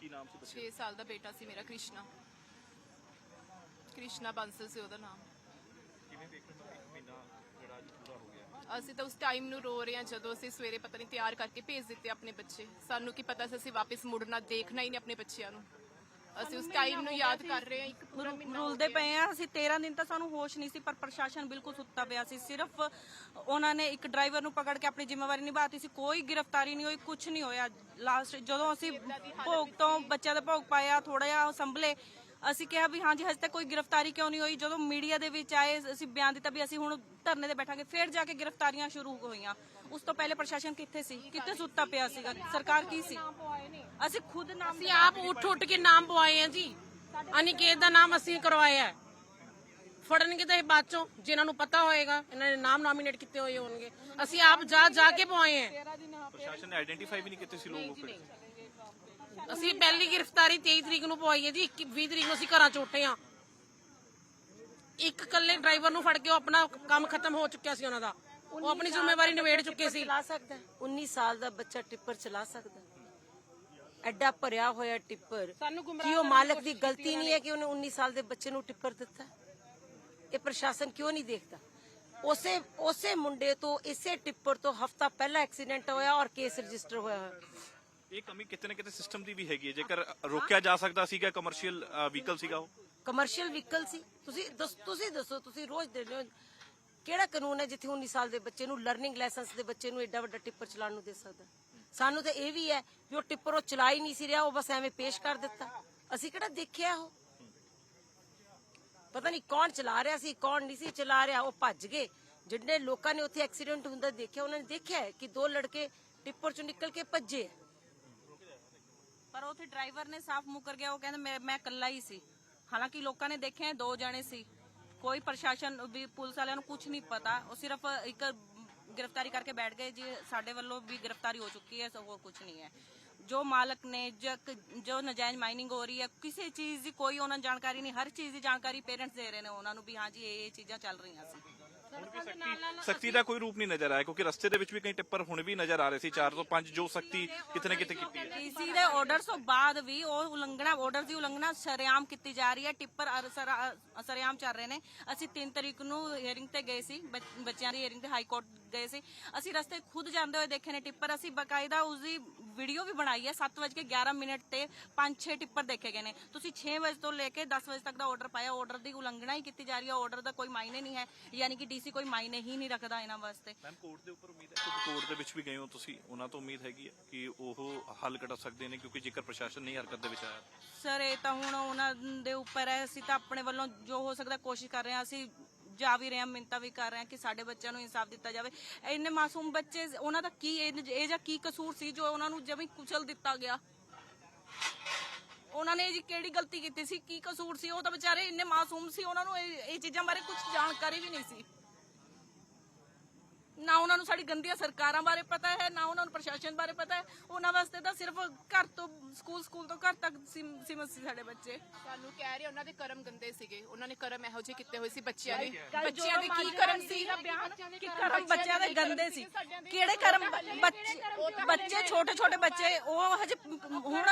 S1: ਕੀ ਨਾਮ ਸੀ ਬੱਚੇ
S7: 6 ਸਾਲ ਦਾ ਬੇਟਾ ਸੀ ਮੇਰਾ ਕ੍ਰਿਸ਼ਨਾ। ਕ੍ਰਿਸ਼ਨਾ ਬਾਂਸਲ ਸੀ ਉਹਦਾ ਨਾਮ
S1: ਕਿਵੇਂ ਦੇਖਦੇ ਹੋ ਇੱਕ ਮਹੀਨਾ ਜਿਹੜਾ ਅੱਜ ਪੂਰਾ ਹੋ ਗਿਆ
S7: ਅਸੀਂ ਤਾਂ ਉਸ ਟਾਈਮ ਨੂੰ ਰੋ ਰਹੇ ਹਾਂ ਜਦੋਂ ਅਸੀਂ ਸਵੇਰੇ ਪਤਾ ਨਹੀਂ ਤਿਆਰ ਕਰਕੇ ਭੇਜ ਦਿੱਤੇ ਆਪਣੇ ਬੱਚੇ। ਸਾਨੂੰ ਕੀ ਪਤਾ ਸੀ ਅਸੀਂ ਵਾਪਸ ਮੁੜਨਾ ਦੇਖਣਾ ਹੀ ਨਹੀਂ ਆਪਣੇ ਬੱਚਿਆਂ ਨੂੰ। ਅਸੀਂ ਉਸ ਟਾਈਮ ਨੂੰ ਯਾਦ ਕਰ ਰਹੇ ਹਾਂ ਇੱਕ ਪੂਰਾ ਮਹੀਨਾ ਹੋ
S4: ਰੁਲਦੇ
S7: ਗਿਆ।
S4: ਪਏ ਆ ਅਸੀਂ 13 ਦਿਨ ਤਾਂ ਸਾਨੂੰ ਹੋਸ਼ ਨਹੀਂ ਸੀ ਪਰ ਪ੍ਰਸ਼ਾਸਨ ਬਿਲਕੁਲ ਸੁੱਤਾ ਪਿਆ ਸੀ। ਸਿਰਫ ਉਹਨਾਂ ਨੇ ਇੱਕ ਡਰਾਈਵਰ ਨੂੰ ਪਕੜ ਕੇ ਆਪਣੀ ਜ਼ਿੰਮੇਵਾਰੀ ਨਿਭਾਤੀ ਸੀ। ਕੋਈ ਗ੍ਰਿਫਤਾਰੀ ਨਹੀਂ ਹੋਈ ਕੁਝ ਨਹੀਂ ਹੋਇਆ। ਲਾਸਟ ਜਦੋਂ ਅਸੀਂ ਭੋਗ ਤੋਂ ਬੱਚਿਆਂ ਦੇ ਭੋਗ ਪਾਇਆ ਥੋੜਾ ਜਿਹਾ ਸੰਭਲੇ ਅਸੀਂ ਕਿਹਾ ਵੀ ਹਾਂਜੀ ਹਜੇ ਤੱਕ ਕੋਈ ਗ੍ਰਿਫਤਾਰੀ ਕਿਉਂ ਨਹੀਂ ਹੋਈ? ਜਦੋਂ ਮੀਡੀਆ ਦੇ ਵਿੱਚ ਆਏ ਅਸੀਂ ਬਿਆਨ ਦਿੱਤਾ ਵੀ ਅਸੀਂ ਹੁਣ ਧਰਨੇ ਤੇ ਬੈਠਾਂਗੇ ਫਿਰ ਜਾ ਕੇ ਗ੍ਰਿਫਤਾਰੀਆਂ ਸ਼ੁਰੂ ਹੋਈਆਂ। ਉਸ ਤੋਂ ਪਹਿਲੇ ਪ੍ਰਸ਼ਾਸਨ ਕਿੱਥੇ ਸੀ? ਕਿੱਥੇ ਸੁੱਤਾ ਪਿਆ ਸੀਗਾ? ਸਰਕਾਰ ਕੀ ਸੀ? ਅਸੀਂ ਖੁਦ ਨਾਮ
S3: ਅਸੀਂ ਆਪ ਉੱਠ ਉੱਠ ਕੇ ਨਾਮ ਪਵਾਏ ਆ ਜੀ। ਅਨਿਕੇਤ ਦਾ ਨਾਮ ਅਸੀਂ ਕਰਵਾਇਆ ਹੈ। ਫੜਨਗੇ ਤਾਂ ਇਹ ਬਾਅਦ ਚੋਂ ਜਿਨ੍ਹਾਂ ਨੂੰ ਪਤਾ ਹੋਏਗਾ ਇਹਨਾਂ ਨੇ ਨਾਮ ਨਾਮੀਨੇਟ ਕੀਤੇ ਹੋਏ ਹੋਣਗੇ। ਅਸੀਂ ਆਪ ਜਾ ਜਾ ਕੇ ਪਵਾਏ ਆ।
S1: ਪ੍ਰਸ਼ਾਸਨ ਨੇ ਆਇਡੈਂਟੀਫਾਈ ਵੀ ਨਹੀਂ ਕੀਤੇ ਸੀ ਲੋਕ। ਫਿਰ
S3: ਅਸੀਂ ਪਹਿਲੀ ਗ੍ਰਿਫਤਾਰੀ 23 ਤਰੀਕ ਨੂੰ ਪਵਾਈ ਹੈ ਜੀ 21 20 ਤਰੀਕ ਨੂੰ ਅਸੀਂ ਘਰਾਂ ਚ ਉੱਠੇ ਆ ਇੱਕ ਕੱਲੇ ਡਰਾਈਵਰ ਨੂੰ ਫੜ ਕੇ ਉਹ ਆਪਣਾ ਕੰਮ ਖਤਮ ਹੋ ਚੁੱਕਿਆ ਸੀ ਉਹਨਾਂ ਦਾ। ਉਹ ਆਪਣੀ ਜ਼ਿੰਮੇਵਾਰੀ ਨਿਬੇੜ ਚੁੱਕੇ ਸੀ।
S2: ਚਲਾ ਸਕਦਾ ਹੈ। 19 ਸਾਲ ਦਾ ਬੱਚਾ ਟਿੱਪਰ ਚਲਾ ਸਕਦਾ। ਐਡਾ ਭਰਿਆ ਹੋਇਆ ਟਿੱਪਰ ਕੀ ਉਹ ਮਾਲਕ ਦੀ ਗਲਤੀ ਨਹੀਂ ਹੈ ਕਿ ਉਹਨੇ 19 ਸਾਲ ਦੇ ਬੱਚੇ ਨੂੰ ਟਿੱਪਰ ਦਿੱਤਾ? ਇਹ ਪ੍ਰਸ਼ਾਸਨ ਕਿਉਂ ਨਹੀਂ ਦੇਖਦਾ? ਉਸੇ ਉਸੇ ਮੁੰਡੇ ਤੋਂ ਇਸੇ ਟਿੱਪਰ ਤੋਂ ਹਫਤਾ ਪਹਿਲਾਂ ਐਕਸੀਡੈਂਟ ਹੋਇਆ ਔਰ ਕੇਸ ਰਜਿਸਟਰ ਹੋਇਆ ਹੋਇਆ।
S1: ਇਹ ਕਮੀ ਕਿਤੇ ਨਾ ਕਿਤੇ ਸਿਸਟਮ ਦੀ ਵੀ ਹੈਗੀ ਹੈ। ਜੇਕਰ ਰੋਕਿਆ ਜਾ ਸਕਦਾ ਸੀਗਾ ਕਮਰਸ਼ੀਅਲ ਵਹੀਕਲ ਸੀਗਾ ਉਹ।
S2: ਕਮਰਸ਼ੀਅਲ ਵਹੀਕਲ ਸੀ। ਤੁਸੀਂ ਦੱਸ- ਤੁਸੀਂ ਦੱਸੋ, ਤੁਸੀਂ ਰੋਜ਼ ਦੇ ਹੋ। ਕਿਹੜਾ ਕਾਨੂੰਨ ਹੈ ਜਿੱਥੇ 19 ਸਾਲ ਦੇ ਬੱਚੇ ਨੂੰ ਲਰਨਿੰਗ ਲਾਇਸੈਂਸ ਦੇ ਬੱਚੇ ਨੂੰ ਐਡਾ ਵੱਡਾ ਟਿੱਪਰ ਚਲਾਉਣ ਨੂੰ ਦੇ ਸਕਦਾ? ਸਾਨੂੰ ਤਾਂ ਇਹ ਵੀ ਹੈ ਵੀ ਉਹ ਟਿੱਪਰ ਉਹ ਚਲਾ ਹੀ ਨਹੀਂ ਸੀ ਰਿਹਾ, ਉਹ ਬਸ ਐਵੇਂ ਪੇਸ਼ ਕਰ ਦਿੱਤਾ। ਅਸੀਂ ਕਿਹੜਾ ਦੇਖਿਆ ਉਹ? ਪਤਾ ਨਹੀਂ ਕੌਣ ਚਲਾ ਰਿਹਾ ਸੀ, ਕੌਣ ਨਹੀਂ ਸੀ ਚਲਾ ਰਿਹਾ, ਉਹ ਭੱਜ ਗਏ। ਜਿਹੜੇ ਲੋਕਾਂ ਨੇ ਉੱਥੇ ਐਕਸੀਡੈਂਟ ਹੁੰਦਾ ਦੇਖਿਆ, ਉਹਨਾਂ ਨੇ ਦੇਖਿਆ ਕਿ ਦੋ ਲੜਕੇ ਟਿੱਪਰ ਚੋਂ ਨਿਕਲ ਕੇ ਭੱਜੇ
S4: ਪਰ ਉੱਥੇ ਡਰਾਈਵਰ ਨੇ ਸਾਫ਼ ਮੁਕਰ ਗਿਆ, ਉਹ ਕਹਿੰਦਾ ਮੈਂ ਮੈਂ ਇਕੱਲਾ ਹੀ ਸੀ। ਹਾਲਾਂਕਿ ਲੋਕਾਂ ਨੇ ਦੇਖਿਆ ਦੋ ਜਣੇ ਸੀ। ਕੋਈ ਪ੍ਰਸ਼ਾਸਨ, ਵੀ ਪੁਲਿਸ ਵਾਲਿਆਂ ਨੂੰ ਕੁਝ ਨਹੀਂ ਪਤਾ। ਉਹ ਸਿਰਫ ਇੱਕ ਗ੍ਰਿਫਤਾਰੀ ਕਰਕੇ ਬੈਠ ਗਏ, ਜੀ ਸਾਡੇ ਵੱਲੋਂ ਵੀ ਗ੍ਰਿਫਤਾਰੀ ਹੋ ਚੁੱਕੀ ਹੈ ਸੋ ਹੋਰ ਕੁਝ ਨਹੀਂ ਹੈ। ਜੋ ਮਾਲਕ ਨੇ, ਜੋ ਨਜਾਇਜ਼ ਮਾਈਨਿੰਗ ਹੋ ਰਹੀ ਹੈ, ਕਿਸੇ ਚੀਜ਼ ਦੀ ਕੋਈ ਉਹਨਾਂ ਨੂੰ ਜਾਣਕਾਰੀ ਨਹੀਂ, ਹਰ ਚੀਜ਼ ਦੀ ਜਾਣਕਾਰੀ ਪੇਰੈਂਟਸ ਦੇ ਰਹੇ ਨੇ, ਉਹਨਾਂ ਨੂੰ ਵੀ ਹਾਂਜੀ ਇਹ ਇਹ ਚੀਜ਼ਾਂ ਚੱਲ ਰਹੀਆਂ ਸੀ।
S1: ਸਖਤੀ ਦਾ ਕੋਈ ਰੂਪ ਨਹੀਂ ਨਜ਼ਰ ਆਇਆ ਕਿਉਂਕਿ ਰਸਤੇ ਦੇ ਵਿੱਚ ਵੀ ਕਈ ਟਿੱਪਰ ਹੁਣ ਵੀ ਨਜ਼ਰ ਆ ਰਹੇ ਸੀ 4 ਤੋਂ 5 ਜੋ ਸਖਤੀ ਕਿਤੇ ਨਾ ਕਿਤੇ ਕੀਤੀ ਹੈ
S4: ਡੀਸੀ ਦੇ ਆਰਡਰ ਤੋਂ ਬਾਅਦ ਵੀ ਉਹ ਉਲੰਘਣਾ ਆਰਡਰ ਦੀ ਉਲੰਘਣਾ ਸ਼ਰੇਆਮ ਕੀਤੀ ਜਾ ਰਹੀ ਹੈ ਟਿੱਪਰ ਸ਼ਰੇਆਮ ਚੱਲ ਰਹੇ ਨੇ। ਅਸੀਂ 3 ਤਰੀਕ ਨੂੰ ਹੀਅਰਿੰਗ ਤੇ ਗਏ ਸੀ ਬੱਚ- ਬੱਚਿਆਂ ਦੀ ਹੀਅਰਿੰਗ ਤੇ ਹਾਈ ਕੋਰਟ ਗਏ ਸੀ। ਅਸੀਂ ਰਸਤੇ ਖੁਦ ਜਾਂਦੇ ਹੋਏ ਦੇਖੇ ਨੇ ਟਿੱਪਰ ਅਸੀਂ ਬਕਾਇਦਾ ਉਸ ਦੀ ਵੀਡੀਓ ਵੀ ਬਣਾਈ ਹੈ 7:11 ਮਿੰਟ ਤੇ 5-6 ਟਿੱਪਰ ਦੇਖੇ ਗਏ ਨੇ। ਤੁਸੀਂ 6 ਵਜੇ ਤੋਂ ਲੈ ਕੇ 10 ਵਜੇ ਤੱਕ ਦਾ ਆਰਡਰ ਪਾਇਆ ਆਰਡਰ ਦੀ ਉਲੰਘਣਾ ਹੀ ਕੀਤੀ ਜਾ ਰਹੀ ਹੈ ਆਰਡਰ ਦਾ ਕੋਈ ਮਾਇਨੇ ਨਹੀਂ ਹੈ ਯਾਨੀ ਕਿ ਡੀਸੀ ਕੋਈ ਮਾਇਨੇ ਹੀ ਨਹੀਂ ਰੱਖਦਾ ਇਹਨਾਂ ਵਾਸਤੇ।
S1: ਮੈਮ ਕੋਰਟ ਦੇ ਉੱਪਰ ਉਮੀਦ ਹੈ ਕਿਉਂਕਿ ਕੋਰਟ ਦੇ ਵਿੱਚ ਵੀ ਗਏ ਹੋ ਤੁਸੀਂ ਉਹਨਾਂ ਤੋਂ ਉਮੀਦ ਹੈਗੀ ਹੈ ਕਿ ਉਹ ਹੱਲ ਕੱਢ ਸਕਦੇ ਨੇ ਕਿਉਂਕਿ ਜੇਕਰ ਪ੍ਰਸ਼ਾਸਨ ਨਹੀਂ ਹਰਕਤ ਦੇ ਵਿੱਚ ਆਇਆ।
S4: ਸਰ ਇਹ ਤਾਂ ਹੁਣ ਉਹਨਾਂ ਦੇ ਉੱਪਰ ਹੈ ਅਸੀਂ ਤਾਂ ਆਪਣੇ ਵੱਲੋਂ ਜੋ ਹੋ ਸਕਦਾ ਕੋਸ਼ਿਸ਼ ਕਰ ਰਹੇ ਹਾਂ ਅਸੀਂ ਜਾ ਵੀ ਰਹੇ ਹਾਂ ਮਿੰਤਾ ਵੀ ਕਰ ਰਹੇ ਹਾਂ ਕਿ ਸਾਡੇ ਬੱਚਿਆਂ ਨੂੰ ਇਨਸਾਫ ਦਿੱਤਾ ਜਾਵੇ। ਇੰਨੇ ਮਾਸੂਮ ਬੱਚੇ ਉਹਨਾਂ ਦਾ ਕੀ ਇਹ ਜਾਂ ਕੀ ਕਸੂਰ ਸੀ ਜੋ ਉਹਨਾਂ ਨੂੰ ਜਮੀ ਕੁਚਲ ਦਿੱਤਾ ਗਿਆ? ਉਹਨਾਂ ਨੇ ਜੀ ਕਿਹੜੀ ਗਲਤੀ ਕੀਤੀ ਸੀ ਕੀ ਕਸੂਰ ਸੀ? ਉਹ ਤਾਂ ਵਿਚਾਰੇ ਇੰਨੇ ਮਾਸੂਮ ਸੀ ਉਹਨਾਂ ਨੂੰ ਇਹ ਚੀਜ਼ਾਂ ਬਾਰੇ ਕੁਝ ਜਾਣਕਾਰੀ ਵੀ ਨਹੀਂ ਸੀ। ਨਾ ਉਹਨਾਂ ਨੂੰ ਸਾਡੀ ਗੰਦੀਆਂ ਸਰਕਾਰਾਂ ਬਾਰੇ ਪਤਾ ਹੈ ਨਾ ਉਹਨਾਂ ਨੂੰ ਪ੍ਰਸ਼ਾਸਨ ਬਾਰੇ ਪਤਾ ਹੈ। ਉਹਨਾਂ ਵਾਸਤੇ ਤਾਂ ਸਿਰਫ ਘਰ ਤੋਂ ਸਕੂਲ ਸਕੂਲ ਤੋਂ ਘਰ ਤੱਕ ਸੀਮ- ਸੀਮਤ ਸੀ ਸਾਡੇ ਬੱਚੇ।
S7: ਸਾਨੂੰ ਕਹਿ ਰਹੇ ਉਹਨਾਂ ਦੇ ਕਰਮ ਗੰਦੇ ਸੀਗੇ। ਉਹਨਾਂ ਨੇ ਕਰਮ ਇਹੋ ਜਿਹੇ ਕੀਤੇ ਹੋਏ ਸੀ ਬੱਚਿਆਂ ਦੇ। ਬੱਚਿਆਂ ਦੇ ਕੀ ਕਰਮ ਸੀ?
S4: ਕਿ ਕਰਮ ਬੱਚਿਆਂ ਦੇ ਗੰਦੇ ਸੀ। ਕਿਹੜੇ ਕਰਮ ਬੱਚੇ ਬੱਚੇ ਛੋਟੇ ਛੋਟੇ ਬੱਚੇ ਉਹ ਹਜੇ ਹੁਣ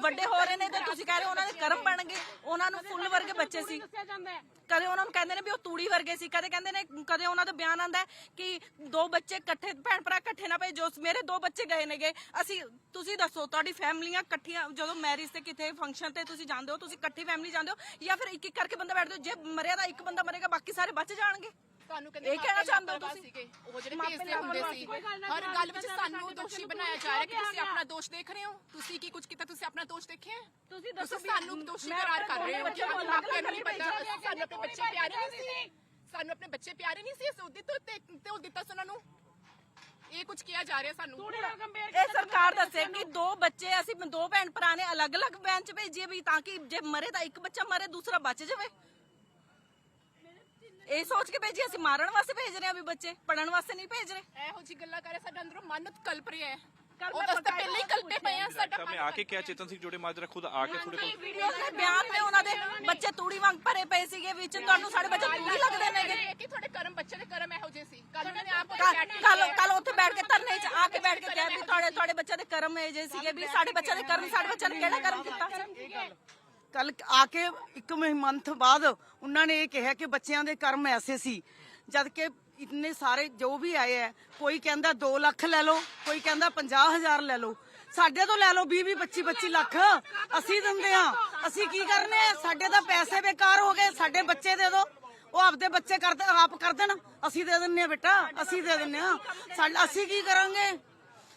S4: ਵੱਡੇ ਹੋ ਰਹੇ ਨੇ ਤੇ ਤੁਸੀਂ ਕਹਿ ਰਹੇ ਹੋ ਉਹਨਾਂ ਦੇ ਕਰਮ ਬਣਨਗੇ ਉਹਨਾਂ ਨੂੰ ਫੁੱਲ ਵਰਗੇ ਬੱਚੇ ਸੀ। ਕਦੇ ਉਹਨਾਂ ਨੂੰ ਕਹਿੰਦੇ ਨੇ ਵੀ ਉਹ ਤੂੜੀ ਵਰਗੇ ਸੀ, ਕਦੇ ਕਹਿੰਦੇ ਨੇ, ਕਦੇ ਉਹਨਾਂ ਦਾ ਬਿਆਨ ਆਂਦਾ ਕਿ ਦੋ ਬੱਚੇ ਇਕੱਠੇ, ਭੈਣ ਭਰਾ ਇਕੱਠੇ ਨਾ ਭੇਜੋ, ਮੇਰੇ ਦੋ ਬੱਚੇ ਗਏ ਨੇਗੇ। ਅਸੀਂ, ਤੁਸੀਂ ਦੱਸੋ, ਤੁਹਾਡੀ ਫੈਮਲੀਆਂ ਇਕੱਠੀਆਂ, ਜਦੋਂ ਮੈਰਿਜ ਤੇ ਕਿਤੇ ਫੰਕਸ਼ਨ ਤੇ ਤੁਸੀਂ ਜਾਂਦੇ ਹੋ, ਤੁਸੀਂ ਇਕੱਠੀ ਫੈਮਲੀ ਜਾਂਦੇ ਹੋ, ਜਾਂ ਫਿਰ ਇੱਕ ਇੱਕ ਕਰਕੇ ਬੰਦਾ ਬੈਠਦੇ ਹੋ ਜੇ ਮਰਿਆ ਤਾਂ ਇੱਕ ਬੰਦਾ ਮਰੇਗਾ, ਬਾਕੀ ਸਾਰੇ ਬਚ ਜਾਣਗੇ।
S7: ਤੁਹਾਨੂੰ ਕਹਿੰਦੇ
S4: ਇਹ ਕਹਿਣਾ ਚਾਹੁੰਦੇ ਹੋ ਤੁਸੀਂ?
S7: ਸੀਗੇ? ਉਹ ਜਿਹੜੇ ਭੇਜਦੇ ਹੁੰਦੇ ਸੀ। ਹਰ ਗੱਲ ਵਿੱਚ ਸਾਨੂੰ ਦੋਸ਼ੀ ਬਣਾਇਆ ਜਾ ਰਿਹਾ। ਕਿ ਤੁਸੀਂ ਆਪਣਾ ਦੋਸ਼ ਦੇਖ ਰਹੇ ਹੋ? ਤੁਸੀਂ ਕੀ ਕੁਝ ਕੀਤਾ? ਤੁਸੀਂ ਆਪਣਾ ਦੋਸ਼ ਦੇਖਿਆ ਹੈ?
S4: ਤੁਸੀਂ
S7: ਤੁਸੀਂ ਸਾਨੂੰ ਦੋਸ਼ੀ ਕਰਾਰ ਕਰ ਰਹੇ ਹੋ। ਕਿ ਆਪਣੇ ਮਾਪਿਆਂ ਨੂੰ ਨਹੀਂ ਪਤਾ ਸਾਨੂੰ ਆਪਣੇ ਬੱਚੇ ਪਿਆਰੇ ਨਹੀਂ ਸੀ। ਸਾਨੂੰ ਆਪਣੇ ਬੱਚੇ ਪਿਆਰੇ ਨਹੀਂ ਸੀ ਅਸੀਂ ਉਹਦੇ ਤੋਂ ਤੇ ਤੇ ਉਹ ਦਿੱਤਾ ਸੀ ਉਹਨਾਂ ਨੂੰ। ਇਹ ਕੁਝ ਕਿਹਾ ਜਾ ਰਿਹਾ ਸਾਨੂੰ।
S4: ਇਹ ਸਰਕਾਰ ਦੱਸੇ ਕਿ ਦੋ ਬੱਚੇ ਅਸੀਂ ਦੋ ਭੈਣ ਭਰਾ ਨੇ ਅਲੱਗ-ਅਲੱਗ ਬੈਂਚ ਭੇਜੀਏ ਵੀ ਤਾਂ ਕਿ ਜੇ ਮਰੇ ਤਾਂ ਇੱਕ ਬੱਚਾ ਮਰੇ ਦੂਸਰਾ ਬਚ ਜਾਵੇ। ਇਹ ਸੋਚ ਕੇ ਭੇਜੀ ਅਸੀਂ ਮਾਰਨ ਵਾਸਤੇ ਭੇਜ ਰਹੇ ਹਾਂ ਵੀ ਬੱਚੇ ਪੜਨ ਵਾਸਤੇ ਨਹੀਂ ਭੇਜ ਰਹੇ।
S7: ਇਹੋ ਜੀ ਗੱਲਾਂ ਕਰੇ ਸਾਡਾ ਅੰਦਰੋਂ ਮਨ ਕਲਪ ਰਿਹਾ ਹੈ।
S4: ਕੱਲ੍ਹ
S7: ਉਹ
S4: ਮੈਂ
S7: ਤਾਂ
S4: ਬਕਾਇਦਾ
S7: ਪਹਿਲਾਂ ਹੀ ਕਲਪੇ ਪਏ ਆ ਸਾਡਾ
S1: ਸਾਹਮਣੇ ਆ ਕੇ ਕਿਹਾ ਚੇਤਨ ਸਿੰਘ ਜੋੜੇ ਮਾਜਰਾ ਖੁਦ ਆ ਕੇ ਤੁਹਾਡੇ ਕੋਲ
S4: ਵੀਡੀਓ ਦੇ ਬਿਆਨ ਨੇ ਉਹਨਾਂ ਦੇ ਬੱਚੇ ਤੂੜੀ ਵਾਂਗ ਭਰੇ ਪਏ ਸੀਗੇ ਵਿੱਚ ਤੁਹਾਨੂੰ ਸਾਡੇ ਬੱਚੇ ਤੂੜੀ ਲੱਗਦੇ ਨੇਗੇ।
S7: ਕਿ ਤੁਹਾਡੇ ਕਰਮ ਬੱਚੇ ਦੇ ਕਰਮ ਇਹੋ ਜਿਹੇ ਸੀ। ਕੱਲ ਉਹਨਾਂ ਨੇ ਆਪ
S4: ਕੱਲ ਕੱਲ ਉੱਥੇ ਬੈਠ ਕੇ ਧਰਨੇ 'ਚ ਆ ਕੇ ਬੈਠ ਕੇ ਕਿਹਾ ਵੀ ਤੁਹਾਡੇ ਤੁਹਾਡੇ ਬੱਚਿਆਂ ਦੇ ਕਰਮ ਇਹ ਜੇ ਸੀਗੇ ਵੀ ਸਾਡੇ ਬੱਚਿਆਂ ਦੇ ਕਰਮ ਸਾਡੇ ਬੱਚਿਆਂ ਨੇ ਕਿਹੜਾ ਕਰਮ ਕੀਤਾ?
S8: ਕੱਲ ਆ ਕੇ ਇੱਕ ਮੰਥ ਬਾਅਦ ਉਹਨਾਂ ਨੇ ਇਹ ਕਿਹਾ ਕਿ ਬੱਚਿਆਂ ਦੇ ਕਰਮ ਐਸੇ ਸੀ। ਜਦ ਕਿ ਇਤਨੇ ਸਾਰੇ ਜੋ ਵੀ ਆਏ ਹੈ ਕੋਈ ਕਹਿੰਦਾ 2 ਲੱਖ ਲੈ ਲਓ, ਕੋਈ ਕਹਿੰਦਾ 50000 ਲੈ ਲਓ। ਸਾਡੇ ਤੋਂ ਲੈ ਲਓ 20 20 25 25 ਲੱਖ। ਅਸੀਂ ਦਿੰਦੇ ਆ ਅਸੀਂ ਕੀ ਕਰਨੇ ਆ? ਸਾਡੇ ਤਾਂ ਪੈਸੇ ਬੇਕਾਰ ਹੋ ਗਏ। ਸਾਡੇ ਬੱਚੇ ਦੇ ਦੋ। ਉਹ ਆਪਦੇ ਬੱਚੇ ਕਰਦੇ ਆਪ ਕਰ ਦੇਣ। ਅਸੀਂ ਦੇ ਦਿੰਨੇ ਆ ਬੇਟਾ। ਅਸੀਂ ਦੇ ਦਿੰਨੇ ਆ। ਅਸੀਂ ਕੀ ਕਰਾਂਗੇ?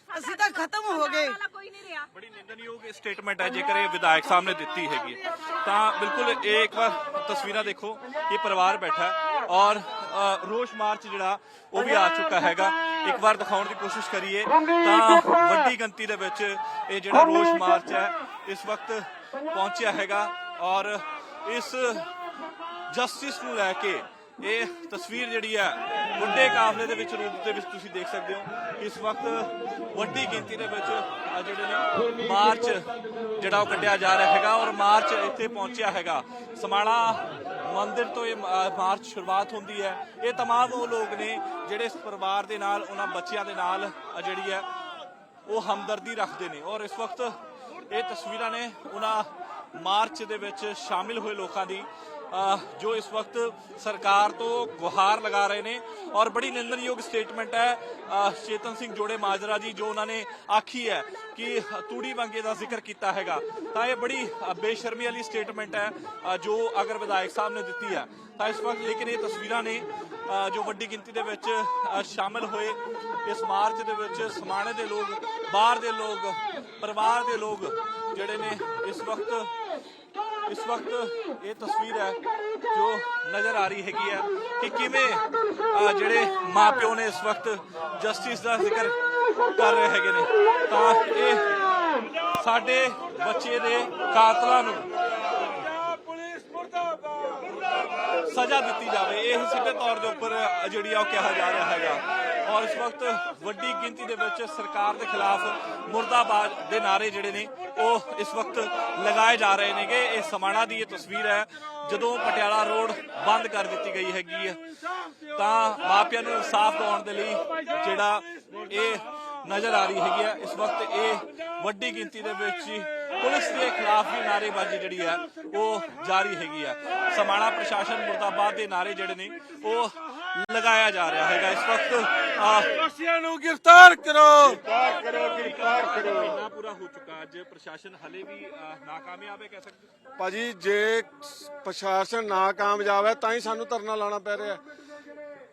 S8: ਅਸੀਂ ਤਾਂ ਖਤਮ ਹੋ ਗਏ।
S4: ਕੋਈ ਨਹੀਂ ਰਿਹਾ।
S1: ਬੜੀ ਨਿੰਦਨਯੋਗ ਸਟੇਟਮੈਂਟ ਹੈ ਜੇਕਰ ਇਹ ਵਿਧਾਇਕ ਸਾਹਿਬ ਨੇ ਦਿੱਤੀ ਹੈਗੀ। ਹੈ। ਤਾਂ ਬਿਲਕੁਲ ਇਹ ਇੱਕ ਵਾਰ ਤਸਵੀਰਾਂ ਦੇਖੋ ਇਹ ਪਰਿਵਾਰ ਬੈਠਾ ਹੈ ਔਰ ਅ, ਰੋਸ ਮਾਰਚ ਜਿਹੜਾ ਉਹ ਵੀ ਆ ਚੁੱਕਾ ਹੈਗਾ। ਇੱਕ ਵਾਰ ਦਿਖਾਉਣ ਦੀ ਕੋਸ਼ਿਸ਼ ਕਰੀਏ ਤਾਂ ਵੱਡੀ ਗਿਣਤੀ ਦੇ ਵਿੱਚ ਇਹ ਜਿਹੜਾ ਰੋਸ ਮਾਰਚ ਹੈ ਇਸ ਵਕਤ ਪਹੁੰਚਿਆ ਹੈਗਾ ਔਰ ਇਸ ਜਸਟਿਸ ਨੂੰ ਲੈ ਕੇ ਇਹ ਤਸਵੀਰ ਜਿਹੜੀ ਹੈ ਵੱਡੇ ਕਾਫਲੇ ਦੇ ਵਿੱਚ ਰੂਪ ਦੇ ਵਿੱਚ ਤੁਸੀਂ ਦੇਖ ਸਕਦੇ ਹੋ ਇਸ ਵਕਤ ਵੱਡੀ ਗਿਣਤੀ ਦੇ ਵਿੱਚ ਆ ਜਿਹੜੇ ਨੇ ਮਾਰਚ ਜਿਹੜਾ ਉਹ ਕੱਢਿਆ ਜਾ ਰਿਹਾ ਹੈਗਾ ਔਰ ਮਾਰਚ ਇੱਥੇ ਪਹੁੰਚਿਆ ਹੈਗਾ ਸਮਾਣਾ ਮੰਦਿਰ ਤੋਂ ਇਹ ਮ- ਮਾਰਚ ਸ਼ੁਰੂਆਤ ਹੁੰਦੀ ਹੈ ਇਹ तमाम ਉਹ ਲੋਕ ਨੇ ਜਿਹੜੇ ਇਸ ਪਰਿਵਾਰ ਦੇ ਨਾਲ ਉਹਨਾਂ ਬੱਚਿਆਂ ਦੇ ਨਾਲ ਆ ਜਿਹੜੀ ਹੈ ਉਹ ਹਮਦਰਦੀ ਰੱਖਦੇ ਨੇ ਔਰ ਇਸ ਵਕਤ ਇਹ ਤਸਵੀਰਾਂ ਨੇ ਉਹਨਾਂ ਮਾਰਚ ਦੇ ਵਿੱਚ ਸ਼ਾਮਿਲ ਹੋਏ ਲੋਕਾਂ ਦੀ ਅਹ, ਜੋ ਇਸ ਵਕਤ ਸਰਕਾਰ ਤੋਂ ਗੁਹਾਰ ਲਗਾ ਰਹੇ ਨੇ ਔਰ ਬੜੀ ਨਿੰਦਣਯੋਗ ਸਟੇਟਮੈਂਟ ਹੈ ਚੇਤਨ ਸਿੰਘ ਜੋੜੇ ਮਾਜਰਾ ਜੀ ਜੋ ਉਹਨਾਂ ਨੇ ਆਖੀ ਹੈ ਕਿ ਤੂੜੀ ਵਾਂਗੇ ਦਾ ਜ਼ਿਕਰ ਕੀਤਾ ਹੈਗਾ। ਤਾਂ ਇਹ ਬੜੀ ਬੇਸ਼ਰਮੀ ਵਾਲੀ ਸਟੇਟਮੈਂਟ ਹੈ ਜੋ ਅਗਰ ਵਿਧਾਇਕ ਸਾਹਿਬ ਨੇ ਦਿੱਤੀ ਹੈ। ਤਾਂ ਇਸ ਵਕਤ ਲੇਕਿਨ ਇਹ ਤਸਵੀਰਾਂ ਨੇ ਜੋ ਵੱਡੀ ਗਿਣਤੀ ਦੇ ਵਿੱਚ ਅਹ, ਸ਼ਾਮਿਲ ਹੋਏ। ਇਸ ਮਾਰਚ ਦੇ ਵਿੱਚ ਸਮਾਣੇ ਦੇ ਲੋਕ ਬਾਹਰ ਦੇ ਲੋਕ ਪਰਿਵਾਰ ਦੇ ਲੋਕ ਜਿਹੜੇ ਨੇ ਇਸ ਵਕਤ ਇਸ ਵਕਤ ਇਹ ਤਸਵੀਰ ਹੈ ਜੋ ਨਜ਼ਰ ਆ ਰਹੀ ਹੈਗੀ ਹੈ ਕਿ ਕਿਵੇਂ ਅਹ, ਜਿਹੜੇ ਮਾਪਿਓ ਨੇ ਇਸ ਵਕਤ ਜਸਟਿਸ ਦਾ ਜ਼ਿਕਰ ਕਰ ਰਹੇ ਹੈਗੇ ਨੇ। ਤਾਂ ਇਹ ਸਾਡੇ ਬੱਚੇ ਦੇ ਕਾਤਲਾਂ ਨੂੰ ਸਜ਼ਾ ਦਿੱਤੀ ਜਾਵੇ। ਇਹ ਸਿੱਧੇ ਤੌਰ ਦੇ ਉੱਪਰ ਜਿਹੜੀ ਆ ਉਹ ਕਿਹਾ ਜਾ ਰਿਹਾ ਹੈਗਾ। ਔਰ ਇਸ ਵਕਤ ਵੱਡੀ ਗਿਣਤੀ ਦੇ ਵਿੱਚ ਸਰਕਾਰ ਦੇ ਖਿਲਾਫ ਮੁਰਦਾਬਾਦ ਦੇ ਨਾਰੇ ਜਿਹੜੇ ਨੇ, ਉਹ ਇਸ ਵਕਤ ਲਗਾਏ ਜਾ ਰਹੇ ਨੇਗੇ। ਇਹ ਸਮਾਣਾ ਦੀ ਇਹ ਤਸਵੀਰ ਹੈ। ਜਦੋਂ ਪਟਿਆਲਾ ਰੋਡ ਬੰਦ ਕਰ ਦਿੱਤੀ ਗਈ ਹੈਗੀ ਹੈ, ਤਾਂ ਮਾਪਿਆਂ ਨੂੰ ਇਨਸਾਫ ਦਿਵਾਉਣ ਦੇ ਲਈ ਜਿਹੜਾ ਇਹ ਨਜ਼ਰ ਆ ਰਹੀ ਹੈਗੀ ਹੈ, ਇਸ ਵਕਤ ਇਹ ਵੱਡੀ ਗਿਣਤੀ ਦੇ ਵਿੱਚ ਪੁਲਿਸ ਦੇ ਖਿਲਾਫ ਵੀ ਨਾਰੇਬਾਜ਼ੀ ਜਿਹੜੀ ਹੈ, ਉਹ ਜਾਰੀ ਹੈਗੀ ਹੈ। ਸਮਾਣਾ ਪ੍ਰਸ਼ਾਸਨ ਮੁਰਦਾਬਾਦ ਦੇ ਨਾਰੇ ਜਿਹੜੇ ਨੇ, ਉਹ ਲਗਾਇਆ ਜਾ ਰਿਹਾ ਹੈਗਾ ਇਸ ਵਕਤ। ਆ।
S9: ਦੋਸ਼ੀਆਂ ਨੂੰ ਗ੍ਰਿਫਤਾਰ ਕਰੋ।
S1: ਮਹੀਨਾ ਪੂਰਾ ਹੋ ਚੁੱਕਾ ਅੱਜ ਪ੍ਰਸ਼ਾਸਨ ਹਲੇ ਵੀ ਨਾਕਾਮਯਾਬ ਹੈ ਕਹਿ ਸਕਦੇ
S9: ਭਾਜੀ ਜੇ ਪ੍ਰਸ਼ਾਸਨ ਨਾ ਕਾਮਯਾਬ ਹੈ ਤਾਂ ਹੀ ਸਾਨੂੰ ਧਰਨਾ ਲਾਉਣਾ ਪੈ ਰਿਹਾ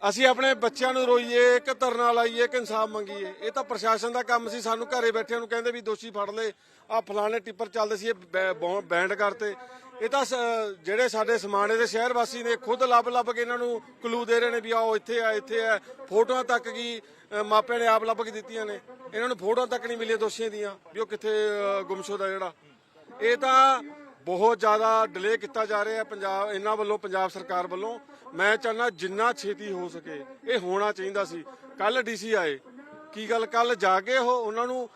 S9: ਅਸੀਂ ਆਪਣੇ ਬੱਚਿਆਂ ਨੂੰ ਰੋਈਏ ਕਿ ਧਰਨਾ ਲਾਈਏ ਕਿ ਇਨਸਾਫ ਮੰਗੀਏ। ਇਹ ਤਾਂ ਪ੍ਰਸ਼ਾਸਨ ਦਾ ਕੰਮ ਸੀ ਸਾਨੂੰ ਘਰੇ ਬੈਠਿਆਂ ਨੂੰ ਕਹਿੰਦੇ ਵੀ ਦੋਸ਼ੀ ਫੜ ਲਏ। ਆ ਫਲਾਣੇ ਟਿੱਪਰ ਚੱਲਦੇ ਸੀ ਇਹ ਬੈਂਡ ਕਰਤੇ। ਇਹ ਤਾਂ ਸ- ਜਿਹੜੇ ਸਾਡੇ ਸਮਾਣੇ ਦੇ ਸ਼ਹਿਰ ਵਾਸੀ ਨੇ ਖੁਦ ਲੱਭ ਲੱਭ ਕੇ ਇਹਨਾਂ ਨੂੰ ਕਲੂ ਦੇ ਰਹੇ ਨੇ ਵੀ ਆਓ ਇੱਥੇ ਆ ਇੱਥੇ ਆ। ਫੋਟੋਆਂ ਤੱਕ ਕੀ ਅ, ਮਾਪਿਆਂ ਨੇ ਆਪ ਲੱਭ ਕੇ ਦਿੱਤੀਆਂ ਨੇ। ਇਹਨਾਂ ਨੂੰ ਫੋਟੋਆਂ ਤੱਕ ਨਹੀਂ ਮਿਲੀਆਂ ਦੋਸ਼ੀਆਂ ਦੀਆਂ ਵੀ ਉਹ ਕਿੱਥੇ ਅ, ਗੁੰਮਸ਼ੁਦਾ ਜਿਹੜਾ। ਇਹ ਤਾਂ ਬਹੁਤ ਜ਼ਿਆਦਾ ਡਿਲੇ ਕੀਤਾ ਜਾ ਰਿਹਾ ਹੈ ਪੰਜਾਬ ਇਹਨਾਂ ਵੱਲੋਂ ਪੰਜਾਬ ਸਰਕਾਰ ਵੱਲੋਂ। ਮੈਂ ਚਾਹੁੰਦਾ ਜਿੰਨਾ ਛੇਤੀ ਹੋ ਸਕੇ ਇਹ ਹੋਣਾ ਚਾਹੀਦਾ ਸੀ। ਕੱਲ ਡੀਸੀ ਆਏ। ਕੀ ਗੱਲ ਕੱਲ ਜਾ ਕੇ ਉਹ ਉਹਨਾਂ ਨੂੰ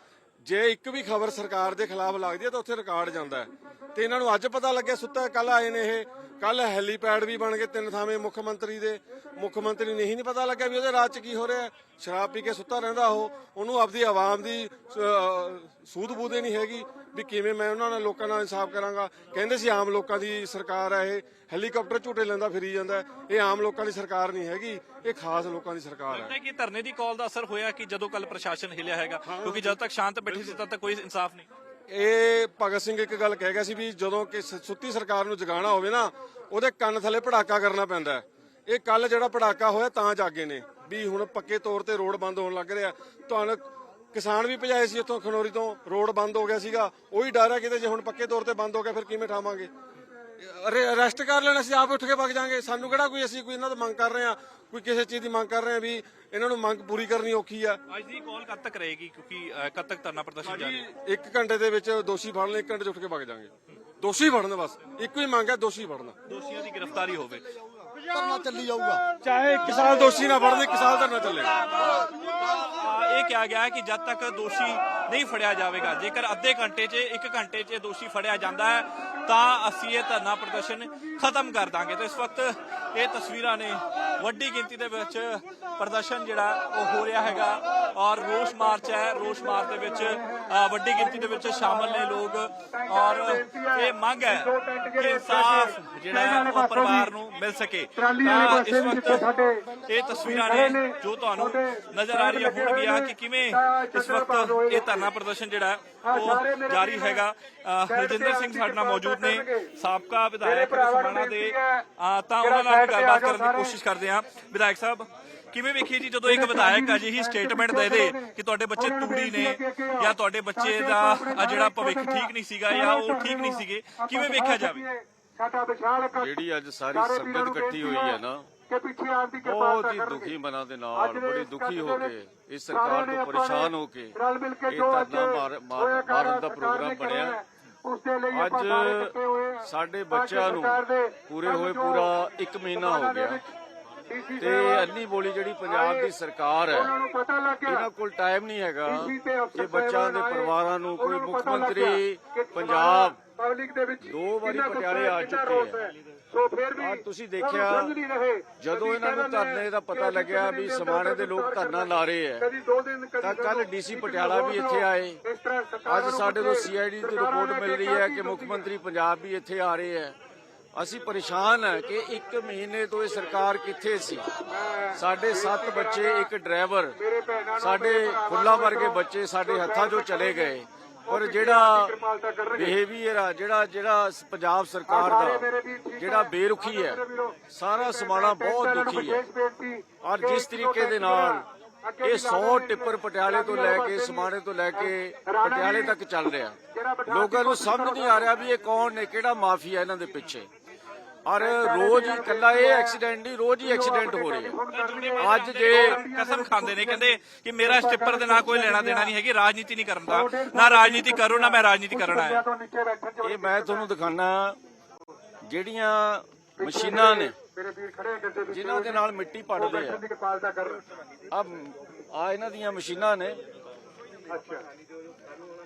S9: ਜੇ ਇੱਕ ਵੀ ਖਬਰ ਸਰਕਾਰ ਦੇ ਖਿਲਾਫ ਲੱਗਦੀ ਹੈ ਤਾਂ ਉੱਥੇ ਰਿਕਾਰਡ ਜਾਂਦਾ ਹੈ। ਤੇ ਇਹਨਾਂ ਨੂੰ ਅੱਜ ਪਤਾ ਲੱਗਿਆ ਸੁੱਤਾ ਕੱਲ ਆਏ ਨੇ ਇਹ ਕੱਲ ਹੈਲੀਪੈਡ ਵੀ ਬਣ ਗਏ ਤਿੰਨ ਥਾਵੇਂ ਮੁੱਖ ਮੰਤਰੀ ਦੇ। ਮੁੱਖ ਮੰਤਰੀ ਨੂੰ ਨਹੀਂ ਪਤਾ ਲੱਗਿਆ ਵੀ ਉਹਦੇ ਰਾਜ 'ਚ ਕੀ ਹੋ ਰਿਹਾ। ਸ਼ਰਾਬ ਪੀ ਕੇ ਸੁੱਤਾ ਰਹਿੰਦਾ ਉਹ। ਉਹਨੂੰ ਆਪਦੀ ਆਵਾਮ ਦੀ ਸੂਧ ਬੂਦੇ ਨਹੀਂ ਹੈਗੀ ਵੀ ਕਿਵੇਂ ਮੈਂ ਉਹਨਾਂ ਨਾਲ ਲੋਕਾਂ ਨਾਲ ਇਨਸਾਫ ਕਰਾਂਗਾ। ਕਹਿੰਦੇ ਸੀ ਆਮ ਲੋਕਾਂ ਦੀ ਸਰਕਾਰ ਹੈ ਇਹ। ਹੈਲੀਕਾਪਟਰ ਝੂਟੇ ਲੈਂਦਾ ਫਿਰੀ ਜਾਂਦਾ। ਇਹ ਆਮ ਲੋਕਾਂ ਦੀ ਸਰਕਾਰ ਨਹੀਂ ਹੈਗੀ। ਇਹ ਖਾਸ ਲੋਕਾਂ ਦੀ ਸਰਕਾਰ ਹੈ
S1: ਕਿ ਧਰਨੇ ਦੀ ਕਾਲ ਦਾ ਅਸਰ ਹੋਇਆ ਕਿ ਜਦੋਂ ਕੱਲ ਪ੍ਰਸ਼ਾਸਨ ਹਿਲਿਆ ਹੈਗਾ? ਕਿਉਂਕਿ ਜਦ ਤੱਕ ਸ਼ਾਂਤ ਬੈਠੀ ਸੀ ਤਦ ਤੱਕ ਕੋਈ ਇਨਸਾਫ ਨਹੀਂ।
S9: ਇਹ ਭਗਤ ਸਿੰਘ ਇੱਕ ਗੱਲ ਕਹਿ ਗਿਆ ਸੀ ਵੀ ਜਦੋਂ ਕਿ ਸ- ਸੁੱਤੀ ਸਰਕਾਰ ਨੂੰ ਜਗਾਉਣਾ ਹੋਵੇ ਨਾ, ਉਹਦੇ ਕੰਨ ਥੱਲੇ ਪੜਾਕਾ ਕਰਨਾ ਪੈਂਦਾ ਹੈ। ਇਹ ਕੱਲ ਜਿਹੜਾ ਪੜਾਕਾ ਹੋਇਆ ਤਾਂ ਜਾਗੇ ਨੇ, ਵੀ ਹੁਣ ਪੱਕੇ ਤੌਰ ਤੇ ਰੋਡ ਬੰਦ ਹੋਣ ਲੱਗ ਰਿਹਾ। ਤੁਹਾਨੂੰ ਕਿਸਾਨ ਵੀ ਭਜਾਏ ਸੀ ਇੱਥੋਂ ਖਨੋਰੀ ਤੋਂ, ਰੋਡ ਬੰਦ ਹੋ ਗਿਆ ਸੀਗਾ। ਉਹੀ ਡਰ ਹੈ ਕਿਤੇ ਜੇ ਹੁਣ ਪੱਕੇ ਤੌਰ ਤੇ ਬੰਦ ਹੋ ਗਿਆ, ਫਿਰ ਕਿਵੇਂ ਠਾਵਾਂਗੇ? ਅਰੇ, ਅਰੈਸਟ ਕਰ ਲੈਣਾ ਅਸੀਂ ਆਪ ਉੱਠ ਕੇ ਵਗ ਜਾਾਂਗੇ। ਸਾਨੂੰ ਕਿਹੜਾ ਕੋਈ, ਅਸੀਂ ਕੋਈ ਇਹਨਾਂ ਤੋਂ ਮੰਗ ਕਰ ਰਹੇ ਆ ਕੋਈ ਕਿਸੇ ਚੀਜ਼ ਦੀ ਮੰਗ ਕਰ ਰਹੇ ਆ ਵੀ ਇਹਨਾਂ ਨੂੰ ਮੰਗ ਪੂਰੀ ਕਰਨੀ ਔਖੀ ਆ।
S1: ਅੱਜ ਦੀ ਕਾਲ ਕਦ ਤੱਕ ਰਹੇਗੀ? ਕਿਉਂਕਿ ਕਦ ਤੱਕ ਧਰਨਾ ਪ੍ਰਦਰਸ਼ਨ ਜਾਰੀ ਹੈ?
S9: ਇੱਕ ਘੰਟੇ ਦੇ ਵਿੱਚ ਦੋਸ਼ੀ ਫੜ ਲੈ ਇੱਕ ਘੰਟੇ ਚ ਉੱਠ ਕੇ ਵਗ ਜਾਾਂਗੇ ਦੋਸ਼ੀ ਫੜਨ ਬਸ ਇੱਕੋ ਹੀ ਮੰਗ ਹੈ ਦੋਸ਼ੀ ਫੜਨਾ।
S1: ਦੋਸ਼ੀਆਂ ਦੀ ਗ੍ਰਿਫਤਾਰੀ ਹੋਵੇ।
S10: ਧਰਨਾ ਚੱਲੀ ਜਾਊਗਾ।
S9: ਚਾਹੇ ਇੱਕ ਸਾਲ ਦੋਸ਼ੀ ਨਾ ਫੜਨ ਇੱਕ ਸਾਲ ਧਰਨਾ ਚੱਲੇਗਾ।
S1: ਆ, ਇਹ ਕਿਹਾ ਗਿਆ ਹੈ ਕਿ ਜਦ ਤੱਕ ਦੋਸ਼ੀ ਨਹੀਂ ਫੜਿਆ ਜਾਵੇਗਾ ਜੇਕਰ ਅੱਧੇ ਘੰਟੇ 'ਚ ਇੱਕ ਘੰਟੇ 'ਚ ਦੋਸ਼ੀ ਫੜਿਆ ਜਾਂਦਾ ਹੈ ਤਾਂ ਅਸੀਂ ਇਹ ਧਰਨਾ ਪ੍ਰਦਰਸ਼ਨ ਖਤਮ ਕਰ ਦਾਂਗੇ। ਤੇ ਇਸ ਵਕਤ ਇਹ ਤਸਵੀਰਾਂ ਨੇ ਵੱਡੀ ਗਿਣਤੀ ਦੇ ਵਿੱਚ ਪ੍ਰਦਰਸ਼ਨ ਜਿਹੜਾ ਉਹ ਹੋ ਰਿਹਾ ਹੈਗਾ ਔਰ ਰੋਸ ਮਾਰਚ ਹੈ ਰੋਸ ਮਾਰਚ ਦੇ ਵਿੱਚ ਵੱਡੀ ਗਿਣਤੀ ਦੇ ਵਿੱਚ ਸ਼ਾਮਲ ਨੇ ਲੋਕ ਔਰ ਇਹ ਮੰਗ ਹੈ ਕਿ ਇਨਸਾਫ ਜਿਹੜਾ ਉਹ ਪਰਿਵਾਰ ਨੂੰ ਮਿਲ ਸਕੇ। ਇਸ ਵਕਤ ਇਹ ਤਸਵੀਰਾਂ ਨੇ ਜੋ ਤੁਹਾਨੂੰ ਨਜ਼ਰ ਆ ਰਹੀਆਂ ਹੋਣਗੀਆਂ ਕਿ ਕਿਵੇਂ ਇਸ ਵਕਤ ਇਹ ਧਰਨਾ ਪ੍ਰਦਰਸ਼ਨ ਜਿਹੜਾ ਉਹ ਜਾਰੀ ਹੈਗਾ। ਅ, ਰਜਿੰਦਰ ਸਿੰਘ ਸਾਡੇ ਨਾਲ ਮੌਜੂਦ ਨੇ। ਸਾਬਕਾ ਵਿਧਾਇਕ ਸਮਾਣਾ ਦੇ। ਤਾਂ ਉਹਨਾਂ ਨਾਲ ਗੱਲਬਾਤ ਕਰਨ ਦੀ ਕੋਸ਼ਿਸ਼ ਕਰਦੇ ਹਾਂ। ਵਿਧਾਇਕ ਸਾਹਿਬ ਕਿਵੇਂ ਵੇਖੀ ਜੀ ਜਦੋਂ ਇੱਕ ਵਿਧਾਇਕ ਅਜਿਹੀ ਸਟੇਟਮੈਂਟ ਦੇ ਦੇ ਕਿ ਤੁਹਾਡੇ ਬੱਚੇ ਤੂੜੀ ਨੇ ਜਾਂ ਤੁਹਾਡੇ ਬੱਚੇ ਦਾ ਆ ਜਿਹੜਾ ਭਵਿੱਖ ਠੀਕ ਨਹੀਂ ਸੀਗਾ ਜਾਂ ਉਹ ਠੀਕ ਨਹੀਂ ਸੀਗੇ। ਕਿਵੇਂ ਵੇਖਿਆ ਜਾਵੇ?
S11: ਜਿਹੜੀ ਅੱਜ ਸਾਰੀ ਸੰਗਤ ਇਕੱਠੀ ਹੋਈ ਹੈ। ਨਾ ਬਹੁਤ ਹੀ ਦੁਖੀ ਮਨਾਂ ਦੇ ਨਾਲ ਬੜੀ ਦੁਖੀ ਹੋ ਕੇ ਇਸ ਸਰਕਾਰ ਤੋਂ ਪਰੇਸ਼ਾਨ ਹੋ ਕੇ ਇਹ ਧਰਨਾ ਮਾਰ- ਮਾਰ- ਮਾਰਨ ਦਾ ਪ੍ਰੋਗਰਾਮ ਬਣਿਆ। ਅੱਜ ਸਾਡੇ ਬੱਚਿਆਂ ਨੂੰ ਪੂਰੇ ਹੋਏ ਪੂਰਾ 1 ਮਹੀਨਾ ਹੋ ਗਿਆ। ਤੇ ਅੰਨੀ ਬੋਲੀ ਜਿਹੜੀ ਪੰਜਾਬ ਦੀ ਸਰਕਾਰ ਹੈ ਇਹਨਾਂ ਕੋਲ ਟਾਈਮ ਨਹੀਂ ਹੈਗਾ। ਕਿ ਬੱਚਿਆਂ ਦੇ ਪਰਿਵਾਰਾਂ ਨੂੰ ਕੋਈ ਮੁੱਖ ਮੰਤਰੀ ਪੰਜਾਬ ਦੋ ਵਾਰੀ ਪਟਿਆਲੇ ਆ ਚੁੱਕੇ ਹੈ। ਅੱਜ ਤੁਸੀਂ ਦੇਖਿਆ ਜਦੋਂ ਇਹਨਾਂ ਨੂੰ ਧਰਨੇ ਦਾ ਪਤਾ ਲੱਗਿਆ ਵੀ ਸਮਾਣੇ ਦੇ ਲੋਕ ਧਰਨਾ ਲਾ ਰਹੇ ਹੈ। ਤਾਂ ਕੱਲ ਡੀਸੀ ਪਟਿਆਲਾ ਵੀ ਇੱਥੇ ਆਏ। ਅੱਜ ਸਾਡੇ ਤੋਂ ਸੀਆਈਡੀ ਦੀ ਰਿਪੋਰਟ ਮਿਲ ਰਹੀ ਹੈ ਕਿ ਮੁੱਖ ਮੰਤਰੀ ਪੰਜਾਬ ਵੀ ਇੱਥੇ ਆ ਰਹੇ ਹੈ। ਅਸੀਂ ਪਰੇਸ਼ਾਨ ਹੈ ਕਿ ਇੱਕ ਮਹੀਨੇ ਤੋਂ ਇਹ ਸਰਕਾਰ ਕਿੱਥੇ ਸੀ? ਸਾਡੇ 7 ਬੱਚੇ ਇੱਕ ਡਰਾਈਵਰ ਸਾਡੇ ਫੁੱਲਾਂ ਵਰਗੇ ਬੱਚੇ ਸਾਡੇ ਹੱਥਾਂ 'ਚੋਂ ਚਲੇ ਗਏ। ਔਰ ਜਿਹੜਾ ਬਿਹੇਵੀਅਰ ਆ ਜਿਹੜਾ ਜਿਹੜਾ ਪੰਜਾਬ ਸਰਕਾਰ ਦਾ ਜਿਹੜਾ ਬੇਰੁਖੀ ਹੈ ਸਾਰਾ ਸਮਾਣਾ ਬਹੁਤ ਦੁਖੀ ਹੈ। ਔਰ ਜਿਸ ਤਰੀਕੇ ਦੇ ਨਾਲ ਇਹ 100 ਟਿੱਪਰ ਪਟਿਆਲੇ ਤੋਂ ਲੈ ਕੇ ਸਮਾਣੇ ਤੋਂ ਲੈ ਕੇ ਪਟਿਆਲੇ ਤੱਕ ਚੱਲ ਰਿਹਾ। ਲੋਕਾਂ ਨੂੰ ਸਮਝ ਨਹੀਂ ਆ ਰਿਹਾ ਵੀ ਇਹ ਕੌਣ ਨੇ ਕਿਹੜਾ ਮਾਫੀਆ ਇਹਨਾਂ ਦੇ ਪਿੱਛੇ। ਔਰ ਰੋਜ਼ ਹੀ ਇਕੱਲਾ ਇਹ ਐਕਸੀਡੈਂਟ ਨਹੀਂ ਰੋਜ਼ ਹੀ ਐਕਸੀਡੈਂਟ ਹੋ ਰਹੇ ਆ ਅੱਜ ਜੇ
S1: ਕਸਮ ਖਾਂਦੇ ਨੇ ਕਹਿੰਦੇ ਕਿ ਮੇਰਾ ਸਟਿੱਪਰ ਦੇ ਨਾਲ ਕੋਈ ਲੈਣਾ ਦੇਣਾ ਨਹੀਂ ਹੈਗੀ ਰਾਜਨੀਤੀ ਨਹੀਂ ਕਰਨ ਦਾ। ਨਾ ਰਾਜਨੀਤੀ ਕਰੋ ਨਾ ਮੈਂ ਰਾਜਨੀਤੀ ਕਰਨਾ ਹੈ
S11: ਇਹ ਮੈਂ ਤੁਹਾਨੂੰ ਦਿਖਾਣਾ ਜਿਹੜੀਆਂ ਮਸ਼ੀਨਾਂ ਨੇ ਜਿਨ੍ਹਾਂ ਦੇ ਨਾਲ ਮਿੱਟੀ ਪੜਦੇ ਆ। ਆ ਆ ਇਹਨਾਂ ਦੀਆਂ ਮਸ਼ੀਨਾਂ ਨੇ।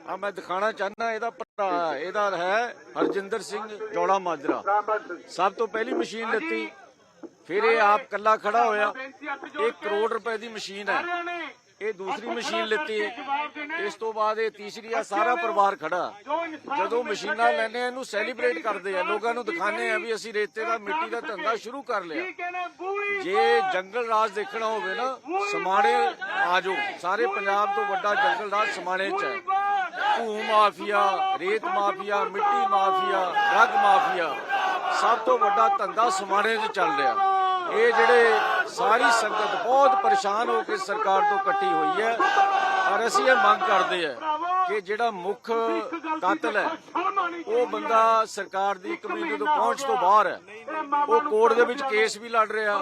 S11: ਆ ਮੈਂ ਦਿਖਾਣਾ ਚਾਹੁੰਦਾ ਇਹਦਾ ਭਰਾ ਇਹਦਾ ਹੈ ਹਰਜਿੰਦਰ ਸਿੰਘ ਜੋੜਾ ਮਾਜਰਾ। ਸਭ ਤੋਂ ਪਹਿਲੀ ਮਸ਼ੀਨ ਲੱਤੀ ਫਿਰ ਇਹ ਆਪ ਕੱਲਾ ਖੜਾ ਹੋਇਆ। 1 ਕਰੋੜ ਰੁਪਏ ਦੀ ਮਸ਼ੀਨ ਹੈ। ਇਹ ਦੂਸਰੀ ਮਸ਼ੀਨ ਲਿੱਤੀ। ਇਸ ਤੋਂ ਬਾਅਦ ਇਹ ਤੀਸਰੀ ਆ ਸਾਰਾ ਪਰਿਵਾਰ ਖੜਾ। ਜਦੋਂ ਮਸ਼ੀਨਾਂ ਆ ਇਹਨੂੰ ਸੈਲੀਬ੍ਰੇਟ ਕਰਦੇ ਆ। ਲੋਕਾਂ ਨੂੰ ਦਿਖਾਣੇ ਆ ਵੀ ਅਸੀਂ ਰੇਤੇ ਦਾ ਮਿੱਟੀ ਦਾ ਧੰਦਾ ਸ਼ੁਰੂ ਕਰ ਲਿਆ। ਜੇ ਜੰਗਲ ਰਾਜ ਦੇਖਣਾ ਹੋਵੇ ਨਾ ਸਮਾਣੇ ਆਜੋ ਸਾਰੇ ਪੰਜਾਬ ਤੋਂ ਵੱਡਾ ਜੰਗਲ ਰਾਜ ਸਮਾਣੇ ਚ ਹੈ। ਭੂ ਮਾਫੀਆ, ਰੇਤ ਮਾਫੀਆ, ਮਿੱਟੀ ਮਾਫੀਆ, ਡਰੱਗ ਮਾਫੀਆ, ਸਭ ਤੋਂ ਵੱਡਾ ਧੰਦਾ ਸਮਾਣੇ 'ਚ ਚੱਲ ਰਿਹਾ। ਇਹ ਜਿਹੜੇ ਸਾਰੀ ਸੰਗਤ ਬਹੁਤ ਪਰੇਸ਼ਾਨ ਹੋ ਕੇ ਸਰਕਾਰ ਤੋਂ ਇਕੱਠੀ ਹੋਈ ਹੈ, ਔਰ ਅਸੀਂ ਇਹ ਮੰਗ ਕਰਦੇ ਹਾਂ ਕਿ ਜਿਹੜਾ ਮੁੱਖ ਕਾਤਲ ਹੈ, ਉਹ ਬੰਦਾ ਸਰਕਾਰ ਦੀ ਕਮੇਟੀ ਮਹੀਨੇ ਤੋਂ ਪਹੁੰਚ ਤੋਂ ਬਾਹਰ ਹੈ। ਉਹ ਕੋਰਟ ਦੇ ਵਿੱਚ ਕੇਸ ਵੀ ਲੜ ਰਿਹਾ,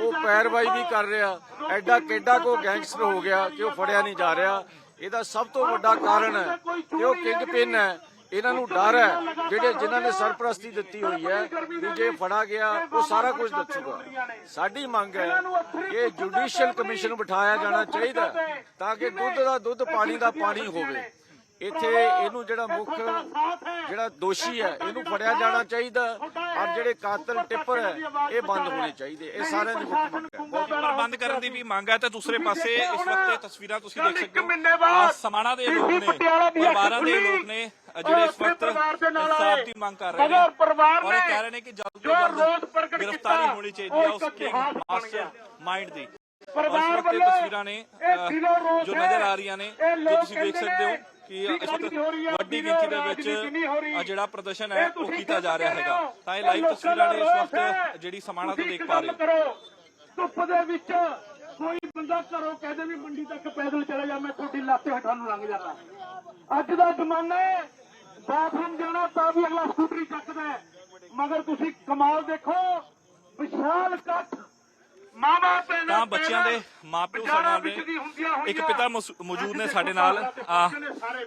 S11: ਉਹ ਪੈਰਵਾਈ ਵੀ ਕਰ ਰਿਹਾ, ਐਡਾ ਕਿੱਡਾ ਕੋ ਗੈਂਗਸਟਰ ਹੋ ਗਿਆ ਕਿ ਉਹ ਫੜਿਆ ਨਹੀਂ ਜਾ ਰਿਹਾ। ਇਹਦਾ ਸਭ ਤੋਂ ਵੱਡਾ ਕਾਰਨ ਹੈ ਕਿ ਉਹ ਕਿੰਗ ਪਿਨ ਹੈ। ਇਹਨਾਂ ਨੂੰ ਡਰ ਹੈ ਜਿਹੜੇ ਜਿਨ੍ਹਾਂ ਨੇ ਸਰਪ੍ਰਸਤੀ ਦਿੱਤੀ ਹੋਈ ਹੈ ਵੀ ਜੇ ਫੜਾ ਗਿਆ ਉਹ ਸਾਰਾ ਕੁਝ ਦੱਸੂਗਾ। ਸਾਡੀ ਮੰਗ ਹੈ ਕਿ ਜੁਡੀਸ਼ੀਅਲ ਕਮਿਸ਼ਨ ਬਿਠਾਇਆ ਜਾਣਾ ਚਾਹੀਦਾ ਤਾਂ ਕਿ ਦੁੱਧ ਦਾ ਦੁੱਧ ਪਾਣੀ ਦਾ ਪਾਣੀ ਹੋਵੇ। ਇੱਥੇ ਇਹਨੂੰ ਜਿਹੜਾ ਮੁੱਖ ਜਿਹੜਾ ਦੋਸ਼ੀ ਹੈ ਇਹਨੂੰ ਫੜਿਆ ਜਾਣਾ ਚਾਹੀਦਾ। ਔਰ ਜਿਹੜੇ ਕਾਤਲ ਟਿੱਪਰ ਹੈ ਇਹ ਬੰਦ ਹੋਣੇ ਚਾਹੀਦੇ। ਇਹ ਸਾਰਿਆਂ ਦੀ ਮੁੱਖ ਮੰਗ ਹੈ।
S1: ਬੰਦ ਕਰਨ ਦੀ ਵੀ ਮੰਗ ਹੈ ਤੇ ਦੂਸਰੇ ਪਾਸੇ ਇਸ ਵਕਤ ਇਹ ਤਸਵੀਰਾਂ ਤੁਸੀਂ ਦੇਖ ਸਕਦੇ ਹੋ। ਸਮਾਣਾ ਦੇ ਲੋਕ ਨੇ ਪਰਿਵਾਰਾਂ ਦੇ ਲੋਕ ਨੇ ਜਿਹੜੇ ਇਸ ਵਕਤ ਇਨਸਾਫ ਦੀ ਮੰਗ ਕਰ ਰਹੇ ਨੇ ਔਰ ਕਹਿ ਰਹੇ ਨੇ ਕਿ ਜਲਦ ਤੋਂ ਜਲਦ ਗ੍ਰਿਫਤਾਰੀ ਹੋਣੀ ਚਾਹੀਦੀ ਹੈ ਉਸ ਕਿੰਗ ਮਾਸਟਰ ਮਾਈਂਡ ਦੀ। ਵਕਤ ਇਹ ਤਸਵੀਰਾਂ ਨੇ ਜੋ ਨਜ਼ਰ ਆ ਰਹੀਆਂ ਨੇ ਜੋ ਤੁਸੀਂ ਦੇਖ ਸਕਦੇ ਹੋ ਕਿ ਇਸ ਵਕਤ ਵੱਡੀ ਗਿਣਤੀ ਦੇ ਵਿੱਚ ਜਿਹੜਾ ਪ੍ਰਦਰਸ਼ਨ ਹੈ ਉਹ ਕੀਤਾ ਜਾ ਰਿਹਾ ਹੈਗਾ। ਤਾਂ ਇਹ ਲਾਈਵ ਤਸਵੀਰਾਂ ਨੇ ਇਸ ਵਕਤ ਜਿਹੜੀ ਸਮਾਣਾ ਤੋਂ ਦੇਖ ਪਾ ਰਹੇ ਹੋ।
S12: ਧੁੱਪ ਦੇ ਵਿੱਚ ਕੋਈ ਬੰਦਾ ਘਰੋਂ ਕਹਦੇ ਵੀ ਮੰਡੀ ਤੱਕ ਪੈਦਲ ਚਲਾ ਜਾ ਮੈਂ ਤੁਹਾਡੀ ਲੱਤ ਹੇਠਾਂ ਨੂੰ ਲੰਘ ਜਾਂਦਾ ਅੱਜ ਦਾ ਜ਼ਮਾਨਾ ਹੈ ਬਾਥਰੂਮ ਜਾਣਾ ਤਾਂ ਵੀ ਅਗਲਾ ਸਕੂਟਰੀ ਚੱਕਦਾ ਹੈ। ਮਗਰ ਤੁਸੀਂ ਕਮਾਲ ਦੇਖੋ ਵਿਸ਼ਾਲ ਇਕੱਠ
S1: ਤਾਂ ਬੱਚਿਆਂ ਦੇ ਮਾਪਿਓ ਸਾਡੇ ਨਾਲ ਇੱਕ ਪਿਤਾ ਮੌਜੂਦ ਨੇ ਸਾਡੇ ਨਾਲ। ਆ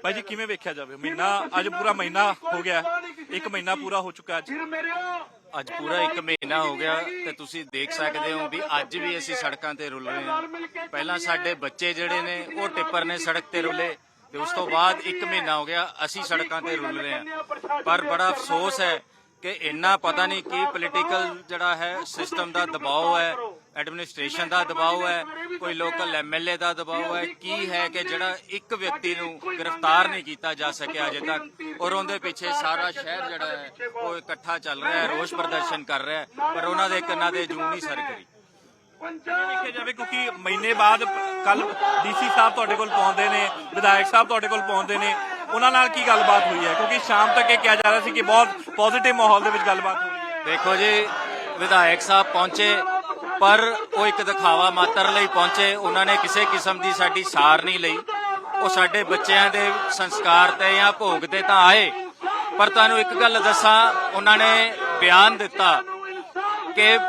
S1: ਭਾਈ ਜੀ ਕਿਵੇਂ ਵੇਖਿਆ ਜਾਵੇ? ਮਹੀਨਾ ਅੱਜ ਪੂਰਾ ਮਹੀਨਾ ਹੋ ਗਿਆ। ਇੱਕ ਮਹੀਨਾ ਪੂਰਾ ਹੋ ਚੁੱਕਾ ਅੱਜ।
S13: ਅੱਜ ਪੂਰਾ 1 ਮਹੀਨਾ ਹੋ ਗਿਆ ਤੇ ਤੁਸੀਂ ਦੇਖ ਸਕਦੇ ਹੋ ਵੀ ਅੱਜ ਵੀ ਅਸੀਂ ਸੜਕਾਂ ਤੇ ਰੁਲ ਰਹੇ ਹਾਂ। ਪਹਿਲਾਂ ਸਾਡੇ ਬੱਚੇ ਜਿਹੜੇ ਨੇ ਉਹ ਟਿੱਪਰ ਨੇ ਸੜਕ ਤੇ ਰੁਲੇ ਤੇ ਉਸ ਤੋਂ ਬਾਅਦ 1 ਮਹੀਨਾ ਹੋ ਗਿਆ ਅਸੀਂ ਸੜਕਾਂ ਤੇ ਰੁਲ ਰਹੇ ਹਾਂ। ਪਰ ਬੜਾ ਅਫਸੋਸ ਹੈ ਕਿ ਇੰਨਾ ਪਤਾ ਨਹੀਂ ਕੀ ਪੋਲੀਟੀਕਲ ਜਿਹੜਾ ਹੈ ਸਿਸਟਮ ਦਾ ਦਬਾਅ ਹੈ ਐਡਮਿਨਿਸਟ੍ਰੇਸ਼ਨ ਦਾ ਦਬਾਅ ਹੈ ਕੋਈ ਲੋਕਲ ਐਮਐਲਏ ਦਾ ਦਬਾਅ ਹੈ ਕੀ ਹੈ ਕਿ ਜਿਹੜਾ ਇੱਕ ਵਿਅਕਤੀ ਨੂੰ ਗ੍ਰਿਫਤਾਰ ਨਹੀਂ ਕੀਤਾ ਜਾ ਸਕਿਆ ਅਜੇ ਤੱਕ? ਔਰ ਉਹਦੇ ਪਿੱਛੇ ਸਾਰਾ ਸ਼ਹਿਰ ਜਿਹੜਾ ਹੈ ਉਹ ਇਕੱਠਾ ਚੱਲ ਰਿਹਾ ਹੈ ਰੋਸ ਪ੍ਰਦਰਸ਼ਨ ਕਰ ਰਿਹਾ ਹੈ ਪਰ ਉਹਨਾਂ ਦੇ ਕੰਨਾਂ ਦੇ ਜੂੰ ਨਹੀਂ ਸਰ ਕਰੀ
S1: ਵੇਖਿਆ ਜਾਵੇ ਕਿਉਂਕਿ ਮਹੀਨੇ ਬਾਅਦ ਕੱਲ ਡੀਸੀ ਸਾਹਿਬ ਤੁਹਾਡੇ ਕੋਲ ਪਹੁੰਚਦੇ ਨੇ ਵਿਧਾਇਕ ਸਾਹਿਬ ਤੁਹਾਡੇ ਕੋਲ ਪਹੁੰਚਦੇ ਨੇ ਉਹਨਾਂ ਨਾਲ ਕੀ ਗੱਲਬਾਤ ਹੋਈ ਹੈ? ਕਿਉਂਕਿ ਸ਼ਾਮ ਤੱਕ ਇਹ ਕਿਹਾ ਜਾ ਰਿਹਾ ਸੀ ਕਿ ਬਹੁਤ ਪੋਜ਼ਿਟਿਵ ਮਾਹੌਲ ਦੇ ਵਿੱਚ ਗੱਲਬਾਤ ਹੋ ਰਹੀ ਹੈ।
S13: ਦੇਖੋ ਜੀ ਵਿਧਾਇਕ ਸਾਹਿਬ ਪਹੁੰਚੇ ਪਰ ਉਹ ਇੱਕ ਦਿਖਾਵਾ ਮਾਤਰ ਲਈ ਪਹੁੰਚੇ। ਉਹਨਾਂ ਨੇ ਕਿਸੇ ਕਿਸਮ ਦੀ ਸਾਡੀ ਸਾਰ ਨਹੀਂ ਲਈ। ਉਹ ਸਾਡੇ ਬੱਚਿਆਂ ਦੇ ਸੰਸਕਾਰ ਤੇ ਜਾਂ ਭੋਗ ਤੇ ਤਾਂ ਆਏ। ਪਰ ਤੁਹਾਨੂੰ ਇੱਕ ਗੱਲ ਦੱਸਾਂ, ਉਹਨਾਂ ਨੇ ਬਿਆਨ ਦਿੱਤਾ ਕਿ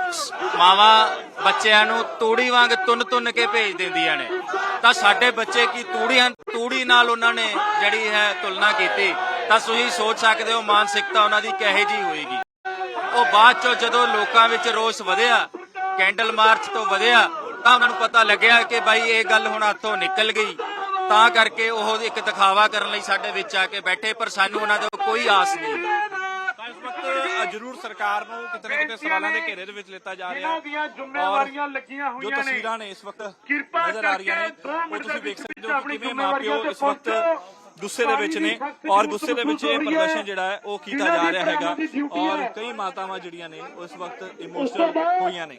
S13: ਮਾਵਾ ਬੱਚਿਆਂ ਨੂੰ ਤੂੜੀ ਵਾਂਗ ਤੁੰਨ ਤੁੰਨ ਕੇ ਭੇਜ ਦਿੰਦੀਆਂ ਨੇ। ਤਾਂ ਸਾਡੇ ਬੱਚੇ ਕੀ ਤੂੜੀਆਂ ਤੂੜੀ ਨਾਲ ਉਹਨਾਂ ਨੇ ਜਿਹੜੀ ਹੈ ਤੁਲਨਾ ਕੀਤੀ? ਤਾਂ ਤੁਸੀਂ ਸੋਚ ਸਕਦੇ ਹੋ ਮਾਨਸਿਕਤਾ ਉਹਨਾਂ ਦੀ ਕਿਹੋ ਜੀ ਹੋਏਗੀ। ਉਹ ਬਾਅਦ ਚੋਂ ਜਦੋਂ ਲੋਕਾਂ ਵਿੱਚ ਰੋਸ ਵਧਿਆ ਕੈਂਡਲ ਮਾਰਚ ਤੋਂ ਵਧਿਆ ਤਾਂ ਉਹਨਾਂ ਨੂੰ ਪਤਾ ਲੱਗਿਆ ਕਿ ਭਾਈ ਇਹ ਗੱਲ ਹੁਣ ਹੱਥੋਂ ਨਿਕਲ ਗਈ ਤਾਂ ਕਰਕੇ ਉਹ ਇੱਕ ਦਿਖਾਵਾ ਕਰਨ ਲਈ ਸਾਡੇ ਵਿੱਚ ਆ ਕੇ ਬੈਠੇ ਪਰ ਸਾਨੂੰ ਉਹਨਾਂ ਤੋਂ ਕੋਈ ਆਸ ਨਹੀਂ
S1: ਜ਼ਰੂਰ ਸਰਕਾਰ ਨੂੰ ਕਿਤੇ ਨਾ ਕਿਤੇ ਸਵਾਲਾਂ ਦੇ ਘੇਰੇ ਦੇ ਵਿੱਚ ਲਿੱਤਾ ਜਾ ਰਿਹਾ
S12: ਜਿਨ੍ਹਾਂ ਦੀਆਂ ਜ਼ਿੰਮੇਵਾਰੀਆਂ ਲੱਗੀਆਂ
S1: ਜੋ
S12: ਹੋਈਆਂ ਨੇ
S1: ਤਸਵੀਰਾਂ ਨੇ ਇਸ ਵਕਤ
S12: ਕਿਰਪਾ
S1: ਨਜ਼ਰ ਆ ਰਹੀਆਂ ਨੇ ਉਹ ਤੁਸੀਂ ਵੇਖ ਸਕਦੇ ਹੋ ਕਿ
S12: ਆਪਣੀ
S1: ਕਿਵੇਂ ਮਾਪਿਓ ਇਸ ਵਕਤ। ਗੁੱਸੇ ਦੇ ਵਿੱਚ ਨੇ ਔਰ ਗੁੱਸੇ ਦੇ ਵਿੱਚ ਇਹ
S12: ਹੈ।
S1: ਪ੍ਰਦਰਸ਼ਨ ਜਿਹੜਾ ਹੈ ਉਹ ਕੀਤਾ ਜਾ ਰਿਹਾ ਹੈਗਾ ਔਰ
S12: ਹੈ।
S1: ਕਈ ਮਾਤਾਵਾਂ ਜਿਹੜੀਆਂ ਨੇ ਉਹ ਇਸ ਵਕਤ ਇਮੋਸ਼ਨਲ ਹੋਈਆਂ ਨੇ